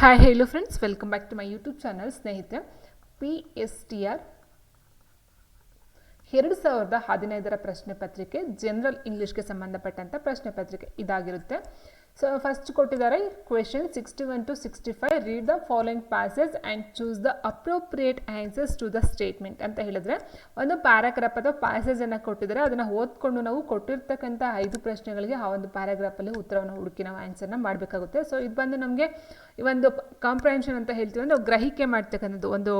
Hi hello friends welcome back to my YouTube channel ಸ್ನೇಹಿತರೆ P S T R ಎರಡು ಸಾವಿರದ ಹದಿನೈದರ ಪ್ರಶ್ನೆ ಪತ್ರಿಕೆ ಜನರಲ್ ಇಂಗ್ಲೀಷ್ಗೆ ಸಂಬಂಧಪಟ್ಟಂಥ ಪ್ರಶ್ನೆ ಪತ್ರಿಕೆ ಇದಾಗಿರುತ್ತೆ. ಸೊ ಫಸ್ಟ್ ಕೊಟ್ಟಿದ್ದಾರೆ question sixty one to sixty five read the following passage and choose the appropriate answers to the statement ಅಂತ ಹೇಳಿದ್ರೆ, ಒಂದು ಪ್ಯಾರಾಗ್ರಾಫ್ ಅಥವಾ ಪ್ಯಾಸೇಜನ್ನು ಕೊಟ್ಟಿದ್ದಾರೆ. ಅದನ್ನು ಓದ್ಕೊಂಡು ನಾವು ಕೊಟ್ಟಿರ್ತಕ್ಕಂಥ ಐದು ಪ್ರಶ್ನೆಗಳಿಗೆ ಆ ಒಂದು ಪ್ಯಾರಾಗ್ರಾಫಲ್ಲಿ ಉತ್ತರವನ್ನು ಹುಡುಕಿ ನಾವು ಆನ್ಸರ್ನ ಮಾಡಬೇಕಾಗುತ್ತೆ. ಸೊ ಇದು ಬಂದು ನಮಗೆ ಈ ಒಂದು ಕಾಂಪ್ರಹೆನ್ಷನ್ ಅಂತ ಹೇಳ್ತೀವಿ ಅಂದರೆ ಗ್ರಹಿಕೆ ಮಾಡ್ತಕ್ಕಂಥದ್ದು, ಒಂದು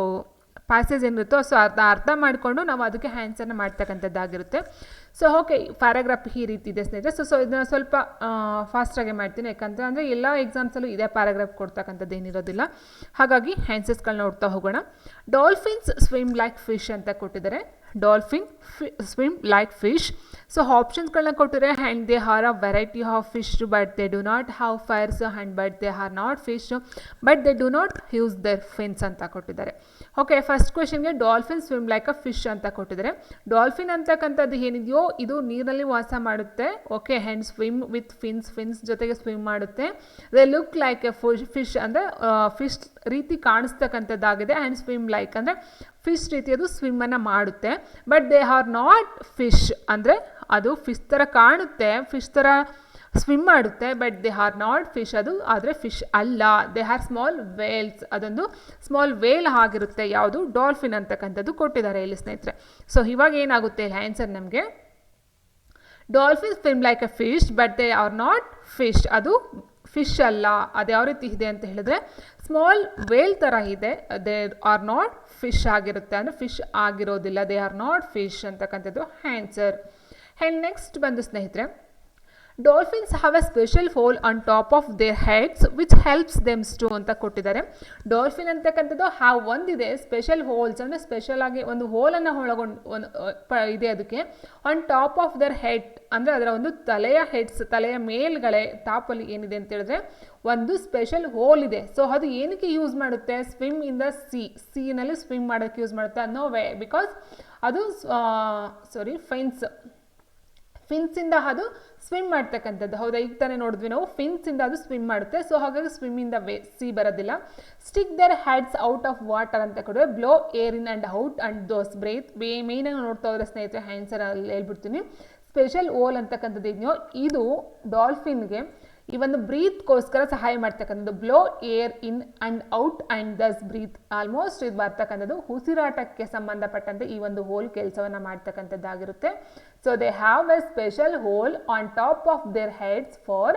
ಪ್ಯಾಸೇಜ್ ಏನಿರುತ್ತೋ ಸೊ ಅರ್ಧ ಅರ್ಥ ಮಾಡಿಕೊಂಡು ನಾವು ಅದಕ್ಕೆ ಆನ್ಸರ್ನ ಮಾಡ್ತಕ್ಕಂಥದ್ದಾಗಿರುತ್ತೆ. ಸೊ ಓಕೆ ಪ್ಯಾರಾಗ್ರಾಫ್ ಈ ರೀತಿ ಇದೆ, ಸ್ನೇಹಿತರೆ. ಸೊ ಸೊ ಇದನ್ನು ಸ್ವಲ್ಪ ಫಾಸ್ಟಾಗೆ ಮಾಡ್ತೀನಿ. ಯಾಕಂದರೆ, ಅಂದರೆ ಎಲ್ಲ ಎಕ್ಸಾಮ್ಸಲ್ಲೂ ಇದೇ ಪ್ಯಾರಾಗ್ರಾಫ್ ಕೊಡ್ತಕ್ಕಂಥದ್ದು ಏನಿರೋದಿಲ್ಲ. ಹಾಗಾಗಿ ಹ್ಯಾನ್ಸಸ್ಗಳನ್ನ ನೋಡ್ತಾ ಹೋಗೋಣ. ಡಾಲ್ಫಿನ್ಸ್ ಸ್ವಿಮ್ ಲೈಕ್ ಫಿಶ್ ಅಂತ ಕೊಟ್ಟಿದ್ದಾರೆ. ಡಾಲ್ಫಿನ್ ಫಿ ಸ್ವಿಮ್ ಲೈಕ್ ಫಿಶ್ ಸೊ ಆಪ್ಷನ್ಸ್ಗಳನ್ನ ಕೊಟ್ಟಿದ್ದಾರೆ. And they are a variety of fish but they do not have fires and but they are not fish but they do not use their fins ಅಂತ ಕೊಟ್ಟಿದ್ದಾರೆ. Okay first ಕ್ವೆಶನ್ಗೆ dolphin swim like a fish ಅಂತ ಕೊಟ್ಟಿದ್ದಾರೆ. Dolphin ಅಂತಕ್ಕಂಥದ್ದು ಏನಿದೆಯೋ, ಇದು ನೀರಿನಲ್ಲಿ ವಾಸ ಮಾಡುತ್ತೆ. Okay and swim with fins fins ಜೊತೆಗೆ ಸ್ವಿಮ್ ಮಾಡುತ್ತೆ. They look like a fish ಅಂದರೆ ಫಿಶ್ ರೀತಿ ಕಾಣಿಸ್ತಕ್ಕಂಥದ್ದಾಗಿದೆ. ಆ್ಯಂಡ್ ಸ್ವಿಮ್ ಲೈಕ್ ಅಂದರೆ ಫಿಶ್ ರೀತಿ ಅದು ಸ್ವಿಮ್ಮನ್ನು ಮಾಡುತ್ತೆ. But they are not fish ಅಂದರೆ, ಅದು ಫಿಶ್ ಥರ ಕಾಣುತ್ತೆ. ಫಿಶ್ ಥರ ಸ್ವಿಮ್ ಮಾಡುತ್ತೆ but they are not fish ಅದು ಆದರೆ ಫಿಶ್ ಅಲ್ಲ. ದೇ ಆರ್ ಸ್ಮಾಲ್ ವೇಲ್ಸ್ ಅದೊಂದು ಸ್ಮಾಲ್ ವೇಲ್ ಆಗಿರುತ್ತೆ. ಯಾವುದು? ಡಾಲ್ಫಿನ್ ಅಂತಕ್ಕಂಥದ್ದು ಕೊಟ್ಟಿದ್ದಾರೆ ಇಲ್ಲಿ ಸ್ನೇಹಿತರೆ. ಸೊ ಇವಾಗ ಏನಾಗುತ್ತೆ? ಆನ್ಸರ್ ನಮಗೆ. Dolphin swim like a fish but they are not fish ಅದು ಫಿಶ್ ಅಲ್ಲ. ಅದು ಯಾವ ರೀತಿ ಇದೆ ಅಂತ ಹೇಳಿದ್ರೆ ಸ್ಮಾಲ್ ವೇಲ್ ಥರ ಇದೆ. ದೇ ಆರ್ ನಾಟ್ ಫಿಶ್ ಆಗಿರುತ್ತೆ. ಅಂದರೆ ಫಿಶ್ ಆಗಿರೋದಿಲ್ಲ. ದೇ ಆರ್ ನಾಟ್ ಫಿಶ್ ಅಂತಕ್ಕಂಥದ್ದು ಆನ್ಸರ್ ಆ್ಯಂಡ್ ನೆಕ್ಸ್ಟ್ ಬಂದು ಸ್ನೇಹಿತರೆ dolphins have a special hole on top of their heads which helps them ಸ್ಟು ಅಂತ ಕೊಟ್ಟಿದ್ದಾರೆ. ಡಾಲ್ಫಿನ್ ಅಂತಕ್ಕಂಥದ್ದು ಹ್ಯಾವ್ ಒಂದಿದೆ ಸ್ಪೆಷಲ್ ಹೋಲ್ಸ್ ಅಂದರೆ ಸ್ಪೆಷಲ್ ಆಗಿ ಒಂದು ಹೋಲನ್ನು ಒಳಗೊಂಡು ಒಂದು ಇದೆ ಅದಕ್ಕೆ. On top of their head ಅಂದರೆ ಅದರ ಒಂದು ತಲೆಯ ಹೆಡ್ಸ್ ತಲೆಯ ಮೇಲ್ಗಡೆ ಟಾಪಲ್ಲಿ ಏನಿದೆ ಅಂತ ಹೇಳಿದ್ರೆ ಒಂದು ಸ್ಪೆಷಲ್ ಹೋಲ್ ಇದೆ. ಸೊ ಅದು ಏನಕ್ಕೆ ಯೂಸ್ ಮಾಡುತ್ತೆ? ಸ್ವಿಮ್ ಇನ್ ದ ಸಿ ಸೀನಲ್ಲಿ ಸ್ವಿಮ್ ಮಾಡೋಕ್ಕೆ ಯೂಸ್ ಮಾಡುತ್ತೆ? ಅನ್ನೋ ವೇ ಬಿಕಾಸ್ ಅದು ಸಾರಿ ಫೈನ್ಸ್ ಫಿನ್ಸಿಂದ ಅದು ಸ್ವಿಮ್ ಮಾಡ್ತಕ್ಕಂಥದ್ದು. ಹೌದಾ? ಈಗ ತಾನೇ ನೋಡಿದ್ವಿ ನಾವು. ಫಿನ್ಸಿಂದ ಅದು ಸ್ವಿಮ್ ಮಾಡುತ್ತೆ. ಸೊ ಹಾಗಾಗಿ ಸ್ವಿಮ್ಮಿಂದ ವೇ ಸಿ ಬರೋದಿಲ್ಲ. Stick their heads out of water ಅಂತ ಕೊಡುವೆ. Blow air in and out and those breathe way ಮೇಯ್ನಾಗಿ ನೋಡ್ತಾ ಹೋದ್ರೆ ಸ್ನೇಹಿತರೆ ಹ್ಯಾನ್ಸರ್ ಅಲ್ಲಿ ಹೇಳ್ಬಿಡ್ತೀನಿ. ಸ್ಪೆಷಲ್ ಓಲ್ ಅಂತಕ್ಕಂಥದ್ದು ಇದೆಯೋ ಇದು ಡಾಲ್ಫಿನ್ಗೆ ಈ ಒಂದು ಬ್ರೀತ್ಗೋಸ್ಕರ ಸಹಾಯ ಮಾಡ್ತಕ್ಕಂಥದ್ದು. Blow air in and out and thus breathe almost ಇದು ಬರ್ತಕ್ಕಂಥದ್ದು. ಉಸಿರಾಟಕ್ಕೆ ಸಂಬಂಧಪಟ್ಟಂತೆ ಈ ಒಂದು ಹೋಲ್ ಕೆಲಸವನ್ನು ಮಾಡ್ತಕ್ಕಂಥದ್ದಾಗಿರುತ್ತೆ. So they have a special hole on top of their heads for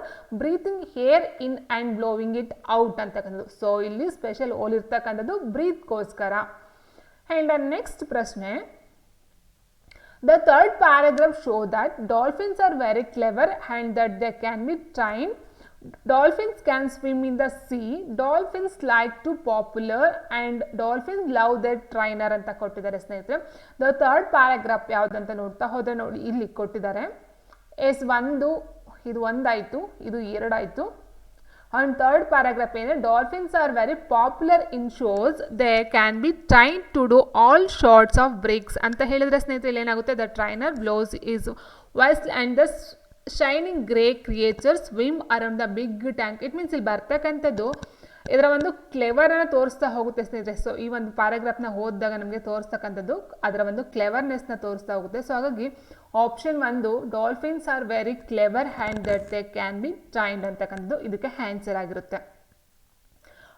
breathing air in and blowing it out ಅಂತಕ್ಕಂಥದ್ದು ಸೊ ಇಲ್ಲಿ ಸ್ಪೆಷಲ್ ಹೋಲ್ ಇರ್ತಕ್ಕಂಥದ್ದು ಬ್ರೀತ್ಗೋಸ್ಕರ ಆ್ಯಂಡ್ ನೆಕ್ಸ್ಟ್ ಪ್ರಶ್ನೆ the third paragraph show that dolphins are very clever and that they can be trained. Dolphins can swim in the sea. Dolphins like to popular and dolphins love their trainer ಅಂತ ಕೊಟ್ಟಿದ್ದಾರೆ ಸ್ನೇಹಿತರೆ. The third paragraph ಯಾವುದಂತ ನೋಡ್ತಾ ಹೋದ್ರೆ ನೋಡಿ, ಇಲ್ಲಿ ಕೊಟ್ಟಿದ್ದಾರೆ. S ಒಂದು, ಇದು ಒಂದಾಯಿತು, ಇದು ಎರಡಾಯಿತು. ಆನ್ ಥರ್ಡ್ ಪ್ಯಾರಾಗ್ರಾಫ್ ಏನಂದರೆ dolphins are very popular in shows they can be train to do all sorts of breaks ಅಂತ ಹೇಳಿದ್ರೆ ಸ್ನೇಹಿತರೆ ಏನಾಗುತ್ತೆ the trainer blows is wise and the shining grey creature swim around the big tank it means ಇಲ್ಲಿ ಬರ್ತಕ್ಕಂಥದ್ದು ಇದರ ಒಂದು ಕ್ಲೆವರನ್ನು ತೋರಿಸ್ತಾ ಹೋಗುತ್ತೆ ಸ್ನೇಹಿತರೆ. ಸೊ ಈ ಒಂದು ಪ್ಯಾರಾಗ್ರಾಫ್ನ ಓದಿದಾಗ ನಮಗೆ ತೋರಿಸ್ತಕ್ಕಂಥದ್ದು ಅದರ ಒಂದು ಕ್ಲೆವರ್ನೆಸ್ನ ತೋರಿಸ್ತಾ ಹೋಗುತ್ತೆ. ಸೊ ಹಾಗಾಗಿ ಆಪ್ಷನ್ ಒಂದು dolphins are very clever and that they can be trained ಅಂತಕ್ಕಂಥದ್ದು ಇದಕ್ಕೆ ಆನ್ಸರ್ ಆಗಿರುತ್ತೆ.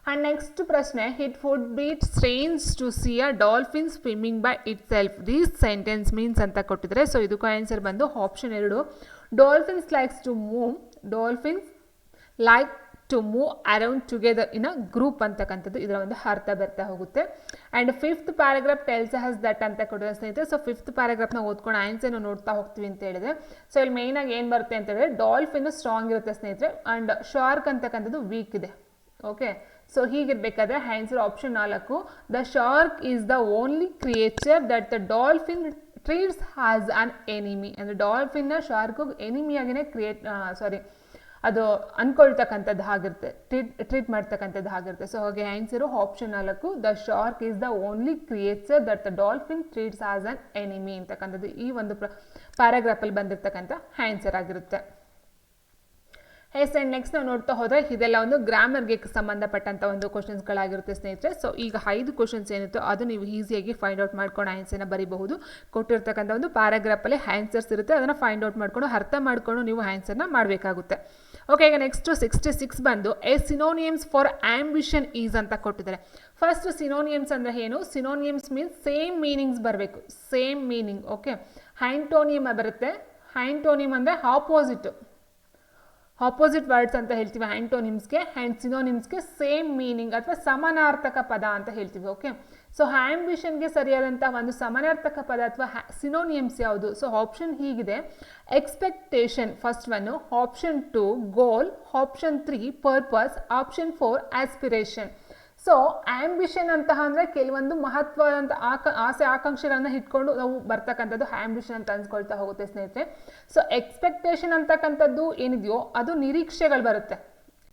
ಆ್ಯಂಡ್ ನೆಕ್ಸ್ಟ್ ಪ್ರಶ್ನೆ it would be strange to see a dolphin swimming by itself these sentence means ಅಂತ ಕೊಟ್ಟಿದ್ದಾರೆ ಸೊ ಇದಕ್ಕೂ ಆನ್ಸರ್ ಬಂದು ಆಪ್ಷನ್ ಎರಡು dolphins likes to move dolphins like to move around together in a group ಅಂತಕ್ಕಂಥದ್ದು ಇದರ ಒಂದು ಅರ್ಥ ಬರ್ತಾ ಹೋಗುತ್ತೆ. And fifth paragraph tells us that ಅಂತ ಕೊಟ್ಟಿರೋ ಸ್ನೇಹಿತರೆ. ಸೊ ಫಿಫ್ತ್ ಪ್ಯಾರಾಗ್ರಾಫ್ನ ಓದ್ಕೊಂಡು ಆನ್ಸರ್ನ ನೋಡ್ತಾ ಹೋಗ್ತೀವಿ ಅಂತ ಹೇಳಿದ್ರೆ ಸೊ ಇಲ್ಲಿ ಮೇಯ್ನಾಗಿ ಏನು ಬರುತ್ತೆ ಅಂತ ಹೇಳಿದ್ರೆ ಡಾಲ್ಫಿನ್ ಸ್ಟ್ರಾಂಗ್ ಇರುತ್ತೆ ಸ್ನೇಹಿತರೆ. ಆ್ಯಂಡ್ ಶಾರ್ಕ್ ಅಂತಕ್ಕಂಥದ್ದು ವೀಕ್ ಇದೆ. ಓಕೆ ಸೊ ಹೀಗಿರಬೇಕಾದ್ರೆ ಆನ್ಸರ್ ಆಪ್ಷನ್ ನಾಲ್ಕು. The shark is the only creature that the dolphin treats has an enemy ಅಂದರೆ ಡಾಲ್ಫಿನ್ನ ಶಾರ್ಕು ಎನಿಮಿಯಾಗಿನೇ ಕ್ರಿಯೇಟ್ ಸಾರಿ ಅದು ಅಂದ್ಕೊಳ್ತಕ್ಕಂಥದ್ದು ಆಗಿರುತ್ತೆ ಟ್ರೀಟ್ ಟ್ರೀಟ್ ಮಾಡ್ತಕ್ಕಂಥದ್ದು ಆಗಿರುತ್ತೆ ಸೊ ಹಾಗೆ ಆನ್ಸರು ಆಪ್ಷನ್ ನಾಲ್ಕು the shark is the only creature that the dolphin treats as an enemy ಅಂತಕ್ಕಂಥದ್ದು ಈ ಒಂದು ಪ್ಯಾರಾಗ್ರಾಫಲ್ಲಿ ಬಂದಿರತಕ್ಕಂಥ ಆನ್ಸರ್ ಆಗಿರುತ್ತೆ. ಎಸ್ ಆ್ಯಂಡ್ ನೆಕ್ಸ್ಟ್ ನಾವು ನೋಡ್ತಾ ಹೋದರೆ ಇದೆಲ್ಲ ಒಂದು ಗ್ರಾಮರ್ಗೆ ಸಂಬಂಧಪಟ್ಟಂಥ ಒಂದು ಕ್ವಶನ್ಸ್ಗಳಾಗಿರುತ್ತೆ ಸ್ನೇಹಿತರೆ. ಸೊ ಈಗ ಐದು ಕ್ವಶನ್ಸ್ ಏನಿತ್ತು ಅದು ನೀವು ಈಸಿಯಾಗಿ ಫೈಂಡ್ ಔಟ್ ಮಾಡ್ಕೊಂಡು ಆನ್ಸರ್ನ ಬರಿಬಹುದು. ಕೊಟ್ಟಿರ್ತಕ್ಕಂಥ ಒಂದು ಪ್ಯಾರಾಗ್ರಾಫಲ್ಲಿ ಆನ್ಸರ್ಸ್ ಇರುತ್ತೆ. ಅದನ್ನು ಫೈಂಡ್ ಔಟ್ ಮಾಡ್ಕೊಂಡು, ಅರ್ಥ ಮಾಡಿಕೊಂಡು ನೀವು ಆನ್ಸರ್ನ ಮಾಡಬೇಕಾಗುತ್ತೆ. ಓಕೆ ಈಗ ನೆಕ್ಸ್ಟು ಸಿಕ್ಸ್ಟಿ ಸಿಕ್ಸ್ ಬಂದು a synonyms for ambition is ಅಂತ ಕೊಟ್ಟಿದ್ದಾರೆ. ಫಸ್ಟ್ ಸಿನೋನಿಯಮ್ಸ್ ಅಂದರೆ ಏನು? ಸಿನೋನಿಯಮ್ಸ್ ಮೀನ್ಸ್ ಸೇಮ್ ಮೀನಿಂಗ್ಸ್ ಬರಬೇಕು. ಸೇಮ್ ಮೀನಿಂಗ್ ಓಕೆ ಹೈಂಟೋನಿಯಮ್ ಬರುತ್ತೆ. ಹೈಂಟೋನಿಯಮ್ ಅಂದರೆ ಆಪೋಸಿಟ್ ಆಪೋಸಿಟ್ ವರ್ಡ್ಸ್ ಅಂತ ಹೇಳ್ತೀವಿ ಆ್ಯಂಟೋನಿಮ್ಸ್ಗೆ ಆ್ಯಂಡ್ ಸಿನೋನಿಮ್ಸ್ಗೆ ಸೇಮ್ ಮೀನಿಂಗ್ ಅಥವಾ ಸಮಾನಾರ್ಥಕ ಪದ ಅಂತ ಹೇಳ್ತೀವಿ ಓಕೆ ಸೊ ಆ್ಯಂಬಿಷನ್ಗೆ ಸರಿಯಾದಂಥ ಒಂದು ಸಮಾನಾರ್ಥಕ ಪದ ಅಥವಾ ಸಿನೋನಿಯಮ್ಸ್ ಯಾವುದು? ಸೊ ಆಪ್ಷನ್ ಹೀಗಿದೆ. Expectation first one option two goal option three purpose option four aspiration so ambition ಅಂತ ಅಂದರೆ ಕೆಲವೊಂದು ಮಹತ್ವದಂಥ ಆಕ, ಆಸೆ, ಆಕಾಂಕ್ಷೆಗಳನ್ನ ಇಟ್ಕೊಂಡು ನಾವು ಬರ್ತಕ್ಕಂಥದ್ದು ಆಂಬಿಷನ್ ಅಂತ ಅನ್ಸ್ಕೊಳ್ತಾ ಹೋಗುತ್ತೆ ಸ್ನೇಹಿತರೆ. ಸೊ ಎಕ್ಸ್ಪೆಕ್ಟೇಷನ್ ಅಂತಕ್ಕಂಥದ್ದು ಏನಿದೆಯೋ ಅದು ನಿರೀಕ್ಷೆಗಳು ಬರುತ್ತೆ.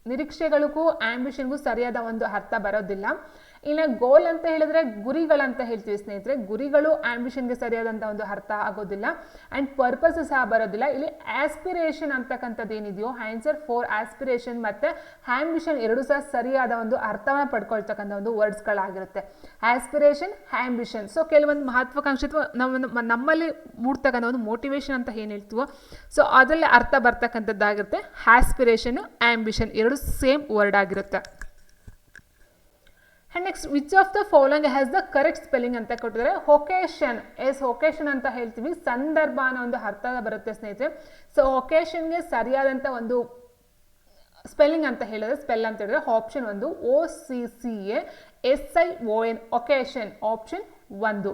ನಿರೀಕ್ಷೆಗಳಿಗೂ ಆಂಬಿಷನ್ಗೂ ಸರಿಯಾದ ಒಂದು ಅರ್ಥ ಬರೋದಿಲ್ಲ. ಇನ್ನು ಗೋಲ್ ಅಂತ ಹೇಳಿದ್ರೆ ಗುರಿಗಳಂತ ಹೇಳ್ತೀವಿ ಸ್ನೇಹಿತರೆ. ಗುರಿಗಳು ಆಂಬಿಷನ್ಗೆ ಸರಿಯಾದಂಥ ಒಂದು ಅರ್ಥ ಆಗೋದಿಲ್ಲ. ಆ್ಯಂಡ್ ಪರ್ಪಸ್ ಸಹ ಬರೋದಿಲ್ಲ. ಇಲ್ಲಿ ಆಸ್ಪಿರೇಷನ್ ಅಂತಕ್ಕಂಥದ್ದು ಏನಿದೆಯೋ ಆನ್ಸರ್ ಫೋರ್ ಆಸ್ಪಿರೇಷನ್ ಮತ್ತು ಆಂಬಿಷನ್ ಎರಡು ಸಹ ಸರಿಯಾದ ಒಂದು ಅರ್ಥವನ್ನು ಪಡ್ಕೊಳ್ತಕ್ಕಂಥ ಒಂದು ವರ್ಡ್ಸ್ಗಳಾಗಿರುತ್ತೆ ಆಸ್ಪಿರೇಷನ್ ಆಂಬಿಷನ್ ಸೊ ಕೆಲವೊಂದು ಮಹತ್ವಾಕಾಂಕ್ಷಿತ್ವ ನಮ್ಮ ನಮ್ಮಲ್ಲಿ ಮೂಡ್ತಕ್ಕಂಥ ಒಂದು ಮೋಟಿವೇಶನ್ ಅಂತ ಏನು ಹೇಳ್ತೀವೋ ಸೊ ಅದರಲ್ಲಿ ಅರ್ಥ ಬರ್ತಕ್ಕಂಥದ್ದಾಗಿರುತ್ತೆ. ಆಸ್ಪಿರೇಷನ್ ಆಂಬಿಷನ್ ಎರಡು ಸೇಮ್ ವರ್ಡ್ ಆಗಿರುತ್ತೆ. And next which of the following has the correct spelling ಅಂತ ಕೊಟ್ಟಿದ್ದಾರೆ? ಹೊಕೇಶನ್ ಎಸ್ ಹೊಕೇಶನ್ ಅಂತ ಹೇಳ್ತೀವಿ. ಸಂದರ್ಭ ಅನ್ನೋ ಒಂದು ಅರ್ಥ ಬರುತ್ತೆ ಸ್ನೇಹಿತರೆ. ಸೊ ಹೊಕೇಶನ್ಗೆ ಸರಿಯಾದಂಥ ಒಂದು ಸ್ಪೆಲ್ಲಿಂಗ್ ಅಂತ ಹೇಳಿದ್ರೆ ಸ್ಪೆಲ್ ಅಂತ ಹೇಳಿದ್ರೆ ಆಪ್ಷನ್ ಒಂದು O C C A S I O N occasion option ಒಂದು.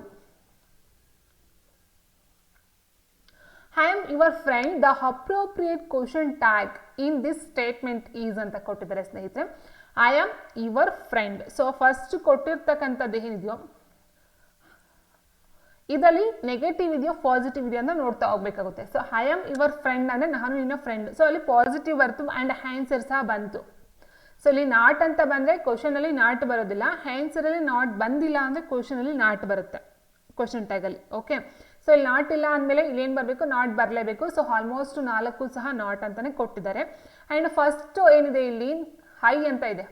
I am your friend the appropriate question tag in this statement is ಅಂತ ಕೊಟ್ಟಿದ್ದಾರೆ ಸ್ನೇಹಿತರೆ. I am your friend so first ಕೊಟ್ಟಿರ್ತಕ್ಕಂಥದ್ದು ಏನಿದೆಯೋ, ಇದರಲ್ಲಿ ನೆಗೆಟಿವ್ ಇದೆಯೋ ಪಾಸಿಟಿವ್ ಇದೆಯೋ ಅಂತ ನೋಡ್ತಾ ಹೋಗ್ಬೇಕಾಗುತ್ತೆ. So I am your friend ಅಂದರೆ ನಾನು ನಿನ್ನ ಫ್ರೆಂಡ್ ಸೊ ಅಲ್ಲಿ ಪಾಸಿಟಿವ್ ಬರ್ತು ಆ್ಯಂಡ್ ಆನ್ಸರ್ ಸಹ ಬಂತು. ಸೊ ಇಲ್ಲಿ ನಾಟ್ ಅಂತ ಬಂದರೆ ಕ್ವಶನಲ್ಲಿ ನಾಟ್ ಬರೋದಿಲ್ಲ. ಆನ್ಸರಲ್ಲಿ ನಾಟ್ ಬಂದಿಲ್ಲ ಅಂದರೆ ಕ್ವಶನಲ್ಲಿ ನಾಟ್ ಬರುತ್ತೆ. ಕ್ವಶನ್ ಟ್ಯಾಗಲ್ಲಿ ಓಕೆ ಸೊ ಇಲ್ಲಿ ನಾಟ್ ಇಲ್ಲ ಅಂದಮೇಲೆ ಇಲ್ಲೇನು ಬರಬೇಕು? ನಾಟ್ ಬರಲೇಬೇಕು. ಸೊ ಆಲ್ಮೋಸ್ಟ್ ನಾಲ್ಕು ಸಹ ನಾಟ್ ಅಂತಲೇ ಕೊಟ್ಟಿದ್ದಾರೆ. ಆ್ಯಂಡ್ ಫಸ್ಟು ಏನಿದೆ ಇಲ್ಲಿ? ಐ ಅಂತ ಇದೆ?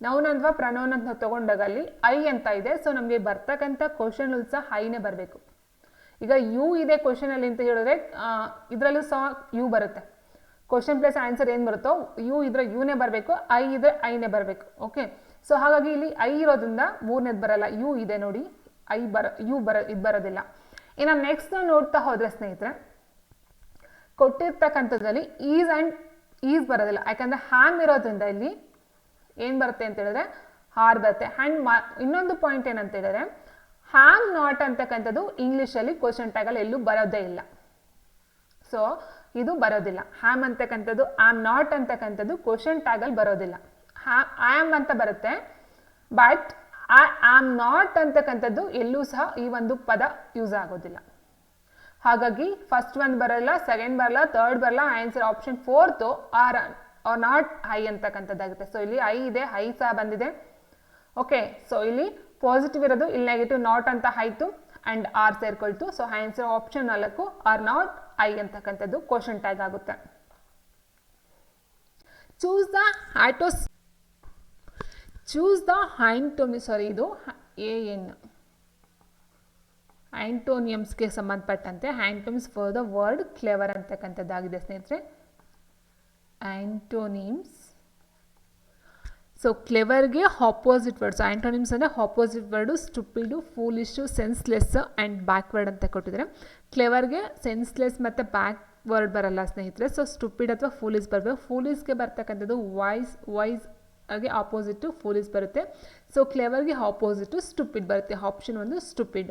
ನೌನ್ ಅಥವಾ ಪ್ರನೌನ್ ಅಂತ ತಗೊಂಡಾಗ ಅಲ್ಲಿ ಐ ಅಂತ ಇದೆ? ಸೊ ನಮಗೆ ಬರ್ತಕ್ಕಂಥ ಕ್ವಶನ್ ಸಹ ಐನೇ ಬರಬೇಕು. ಈಗ ಯು ಇದೆ ಕ್ವಶನಲ್ಲಿ ಅಂತ ಹೇಳಿದ್ರೆ ಇದರಲ್ಲೂ ಸಹ ಯು ಬರುತ್ತೆ. ಕ್ವಶನ್ ಪ್ಲಸ್ ಆನ್ಸರ್ ಏನು ಬರುತ್ತೋ, ಯು ಇದ್ರೆ ಯುನೇ ಬರಬೇಕು, ಐ ಇದ್ರೆ ಐನೇ ಬರಬೇಕು ಓಕೆ ಸೊ ಹಾಗಾಗಿ ಇಲ್ಲಿ ಐ ಇರೋದ್ರಿಂದ ಮೂರನೇದು ಬರಲ್ಲ. ಯು ಇದೆ ನೋಡಿ, ಐ ಬರ, ಯು ಬರ, ಇದು ಬರೋದಿಲ್ಲ. ಇನ್ನು ನೆಕ್ಸ್ಟ್ ನಾವು ನೋಡ್ತಾ ಹೋದ್ರೆ ಸ್ನೇಹಿತರೆ, ಕೊಟ್ಟಿರ್ತಕ್ಕಂಥದ್ರಲ್ಲಿ ಈಸ್ ಆ್ಯಂಡ್ ಈಸ್ ಬರೋದಿಲ್ಲ. ಯಾಕಂದರೆ ಹ್ಯಾಮ್ ಇರೋದ್ರಿಂದ ಇಲ್ಲಿ ಏನು ಬರುತ್ತೆ ಅಂತ ಹೇಳಿದ್ರೆ ಹಾರ್ ಬರುತ್ತೆ. ಆ್ಯಂಡ್ ಮಾ, ಇನ್ನೊಂದು ಪಾಯಿಂಟ್ ಏನಂತ ಹೇಳಿದ್ರೆ ಹ್ಯಾಮ್ ನಾಟ್ ಅಂತಕ್ಕಂಥದ್ದು ಇಂಗ್ಲೀಷಲ್ಲಿ ಕ್ವಶನ್ ಟ್ಯಾಗಲ್ಲಿ ಎಲ್ಲೂ ಬರೋದೇ ಇಲ್ಲ. ಸೊ ಇದು ಬರೋದಿಲ್ಲ. ಹ್ಯಾಮ್ ಅಂತಕ್ಕಂಥದ್ದು, ಆಮ್ ನಾಟ್ ಅಂತಕ್ಕಂಥದ್ದು ಕ್ವಶನ್ ಟ್ಯಾಗಲ್ಲಿ ಬರೋದಿಲ್ಲ. ಹ್ಯಾ ಆಮ್ ಅಂತ ಬರುತ್ತೆ. ಬಟ್ ಐ ಆಮ್ ನಾಟ್ ಅಂತಕ್ಕಂಥದ್ದು ಎಲ್ಲೂ ಸಹ ಈ ಒಂದು ಪದ ಯೂಸ್ ಆಗೋದಿಲ್ಲ. ಹಾಗಾಗಿ ಫಸ್ಟ್ ಒನ್ ಬರಲ್ಲ ಸೆಕೆಂಡ್ ಬರಲ್ಲ ಥರ್ಡ್ ಬರಲ್ಲ answer option fourth are are not I ಅಂತಕ್ಕಂಥದ್ದಾಗುತ್ತೆ. So ಇಲ್ಲಿ ಐ ಇದೆ ಹೈ ಸಹ ಬಂದಿದೆ. ಓಕೆ ಸೊ ಇಲ್ಲಿ ಪಾಸಿಟಿವ್ ಇರೋದು, ಇಲ್ಲಿ ನೆಗೆಟಿವ್ ನಾಟ್ ಅಂತ ಆಯಿತು ಆ್ಯಂಡ್ ಆರ್ ಸೇರ್ಕೊಳ್ತು. ಸೊ ಆನ್ಸರ್ ಆಪ್ಷನ್ ನಾಲ್ಕು ಆರ್ ನಾಟ್ ಐ ಅಂತಕ್ಕಂಥದ್ದು ಕ್ವಶನ್ ಟ್ಯಾಗ್ ಆಗುತ್ತೆ. ಚೂಸ್ ದ ಹ್ಯಾಟೋಸ್ ಚೂಸ್ ದ ಹೈಂಟೋಮಿ ಸಾರಿ ಇದು ಎ ಎನ್ ಆ್ಯಂಟೋನಿಯಮ್ಸ್ಗೆ ಸಂಬಂಧಪಟ್ಟಂತೆ antonyms for the word clever ಅಂತಕ್ಕಂಥದ್ದಾಗಿದೆ ಸ್ನೇಹಿತರೆ. ಆ್ಯಂಟೋನಿಮ್ಸ್ ಸೊ, ಕ್ಲೆವರ್ಗೆ ಆಪೋಸಿಟ್ ವರ್ಡ್ಸ್ ಆ್ಯಂಟೋನಿಮ್ಸ್ ಅಂದರೆ opposite word stupid foolish senseless and backward ಅಂತ ಕೊಟ್ಟಿದ್ದಾರೆ. ಕ್ಲೆವರ್ಗೆ ಸೆನ್ಸ್ಲೆಸ್ ಮತ್ತು ಬ್ಯಾಕ್ ವರ್ಡ್ ಬರಲ್ಲ ಸ್ನೇಹಿತರೆ. ಸೊ ಸ್ಟುಪಿಡ್ ಅಥವಾ ಫೂಲಿಸ್ ಬರಬೇಕು. ಫೂಲಿಸ್ಗೆ ಬರ್ತಕ್ಕಂಥದ್ದು ವಾಯ್ಸ್ ವಾಯ್ಸ್ ಹಾಗೆ ಆಪೋಸಿಟು ಫೂಲಿಸ್ ಬರುತ್ತೆ. ಸೊ ಕ್ಲೆವರ್ಗೆ ಆಪೋಸಿಟು ಸ್ಟುಪಿಡ್ ಬರುತ್ತೆ. ಆಪ್ಷನ್ ಒಂದು stupid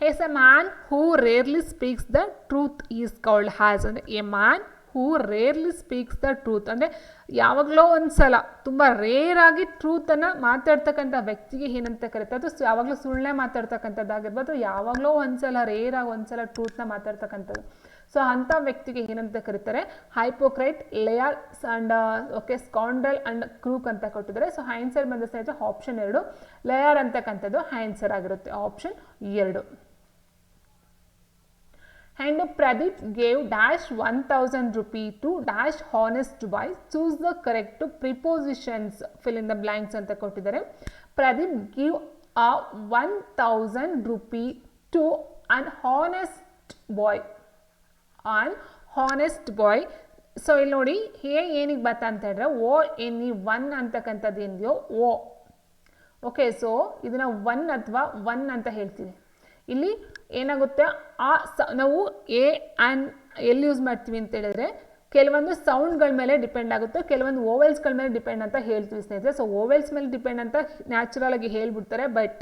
has a man who rarely speaks the truth is called has ಅಂದರೆ a man who rarely speaks the truth ಅಂದರೆ ಯಾವಾಗಲೋ ಒಂದು ಸಲ ತುಂಬ ರೇರಾಗಿ ಟ್ರೂತನ್ನು ಮಾತಾಡ್ತಕ್ಕಂಥ ವ್ಯಕ್ತಿಗೆ ಏನಂತ ಕರೀತಾರೆ ಅದು ಯಾವಾಗಲೂ ಸುಳ್ಳೆ ಮಾತಾಡ್ತಕ್ಕಂಥದ್ದಾಗಿರ್ಬೋದು ಯಾವಾಗಲೋ ಒಂದು ಸಲ ರೇರಾಗಿ ಒಂದು ಸಲ ಟ್ರೂತ್ನ ಮಾತಾಡ್ತಕ್ಕಂಥದ್ದು. ಸೊ ಅಂಥ ವ್ಯಕ್ತಿಗೆ ಏನಂತ ಕರೀತಾರೆ? Hypocrite liars and okay scoundrel and crook ಅಂತ ಕೊಟ್ಟಿದ್ದಾರೆ. ಸೊ ಆನ್ಸರ್ ಬಂದ ಸ್ನೇಹಿತರೆ ಆಪ್ಷನ್ ಎರಡು ಲೇಯರ್ ಅಂತಕ್ಕಂಥದ್ದು ಆನ್ಸರ್ ಆಗಿರುತ್ತೆ. ಆಪ್ಷನ್ ಎರಡು. And gave gave dash 1000 rupee to dash honest boy. Choose the correct prepositions. Fill in the blanks ಅಂತ ಕೊಟ್ಟಿದ್ದಾರೆ Pradeep give a one thousand rupee to an honest boy an honest boy so ಇಲ್ಲಿ ನೋಡಿ ಹೇ ಏನಿಗೆ ಬತ್ತ ಅಂತ ಹೇಳಿದ್ರೆ ಓ N one ಅಂತಕ್ಕಂಥದ್ದು ಏನಿದೆಯೋ oh okay so ಇದನ್ನ ಒನ್ ಅಥವಾ ಒನ್ ಅಂತ ಹೇಳ್ತೀವಿ. ಇಲ್ಲಿ ಏನಾಗುತ್ತೆ? ಆ ಸ, ನಾವು ಎ ಆ್ಯನ್ ಎಲ್ಲಿ ಯೂಸ್ ಮಾಡ್ತೀವಿ ಅಂತ ಹೇಳಿದ್ರೆ, ಕೆಲವೊಂದು ಸೌಂಡ್ಗಳ ಮೇಲೆ ಡಿಪೆಂಡ್ ಆಗುತ್ತೆ, ಕೆಲವೊಂದು ಓವೆಲ್ಸ್ಗಳ ಮೇಲೆ ಡಿಪೆಂಡ್ ಅಂತ ಹೇಳ್ತೀವಿ ಸ್ನೇಹಿತರೆ. ಸೊ ಓವೆಲ್ಸ್ ಮೇಲೆ ಡಿಪೆಂಡ್ ಅಂತ ನ್ಯಾಚುರಲ್ ಆಗಿ ಹೇಳ್ಬಿಡ್ತಾರೆ ಬಟ್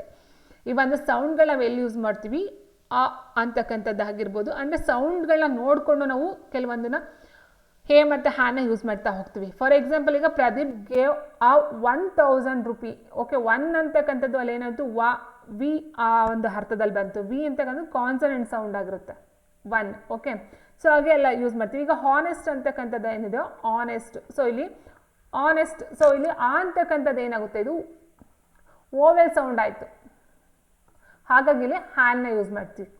ಈ ಒಂದು ಸೌಂಡ್ಗಳು ನಾವು ಎಲ್ಲಿ ಯೂಸ್ ಮಾಡ್ತೀವಿ? ಆ, ಅಂತಕ್ಕಂಥದ್ದು ಆಗಿರ್ಬೋದು. ಅಂದರೆ ಸೌಂಡ್ಗಳನ್ನ ನೋಡಿಕೊಂಡು ನಾವು ಕೆಲವೊಂದನ್ನ ಹೇ ಮತ್ತು ಹ್ಯಾನ ಯೂಸ್ ಮಾಡ್ತಾ ಹೋಗ್ತೀವಿ. ಫಾರ್ ಎಕ್ಸಾಂಪಲ್ ಈಗ Pradeep gave a one thousand rupee okay one ಅಂತಕ್ಕಂಥದ್ದು ಅಲ್ಲಿ ಏನಾಯ್ತು? ವಾ ವಿ ಆ ಒಂದು ಅರ್ಥದಲ್ಲಿ ಬಂತು. ವಿ ಅಂತಕ್ಕಂಥದ್ದು ಕಾನ್ಸನೆಂಟ್ ಸೌಂಡ್ ಆಗಿರುತ್ತೆ. ಒನ್ ಓಕೆ ಸೊ ಹಾಗೆ ಎಲ್ಲ ಯೂಸ್ ಮಾಡ್ತೀವಿ. ಈಗ ಹಾನೆಸ್ಟ್ ಅಂತಕ್ಕಂಥದ್ದು ಏನಿದೆ? ಆನೆಸ್ಟ್ ಸೊ ಇಲ್ಲಿ ಆನೆಸ್ಟ್ ಸೊ ಇಲ್ಲಿ ಆ ಅಂತಕ್ಕಂಥದ್ದು ಏನಾಗುತ್ತೆ? ಇದು ಓವೆಲ್ ಸೌಂಡ್ ಆಯಿತು. ಹಾಗಾಗಿ ಇಲ್ಲಿ ಹ್ಯಾನ್ನ ಯೂಸ್ ಮಾಡ್ತೀವಿ.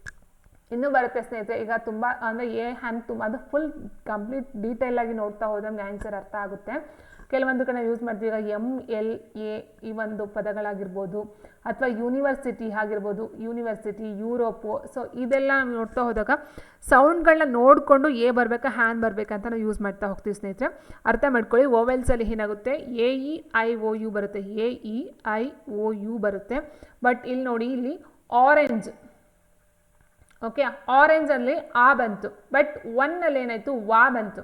ಇನ್ನೂ ಬರುತ್ತೆ ಸ್ನೇಹಿತರೆ, ಈಗ ತುಂಬ, ಅಂದರೆ ಎ ಹ್ಯಾನ್ ತುಂಬ, ಅದು ಫುಲ್ ಕಂಪ್ಲೀಟ್ ಡೀಟೇಲ್ ಆಗಿ ನೋಡ್ತಾ ಹೋದ್ರೆ ನಮಗೆ ಆನ್ಸರ್ ಅರ್ಥ ಆಗುತ್ತೆ. ಕೆಲವೊಂದು ಕಡೆ ಯೂಸ್ ಮಾಡ್ತೀವಿ. ಈಗ ಎಂ ಎಲ್ ಎ ಈ ಒಂದು ಪದಗಳಾಗಿರ್ಬೋದು ಅಥವಾ ಯೂನಿವರ್ಸಿಟಿ ಆಗಿರ್ಬೋದು ಯೂನಿವರ್ಸಿಟಿ ಯುರೋಪು ಸೊ ಇದೆಲ್ಲ ನಾವು ನೋಡ್ತಾ ಹೋದಾಗ ಸೌಂಡ್ಗಳನ್ನ ನೋಡಿಕೊಂಡು ಎ ಬರಬೇಕಾ ಹ್ಯಾನ್ ಬರಬೇಕಂತ ನಾವು ಯೂಸ್ ಮಾಡ್ತಾ ಹೋಗ್ತೀವಿ ಸ್ನೇಹಿತರೆ. ಅರ್ಥ ಮಾಡ್ಕೊಳ್ಳಿ ಓವೆಲ್ಸಲ್ಲಿ ಏನಾಗುತ್ತೆ? A E I O U ಬರುತ್ತೆ. A E I O U ಬರುತ್ತೆ. ಬಟ್ ಇಲ್ಲಿ ನೋಡಿ, ಇಲ್ಲಿ ಆರೆಂಜ್ ಓಕೆ ಆರೆಂಜಲ್ಲಿ ಆ ಬಂತು. ಬಟ್ ಒನ್ನಲ್ಲಿ ಏನಾಯಿತು? ವಾ ಬಂತು.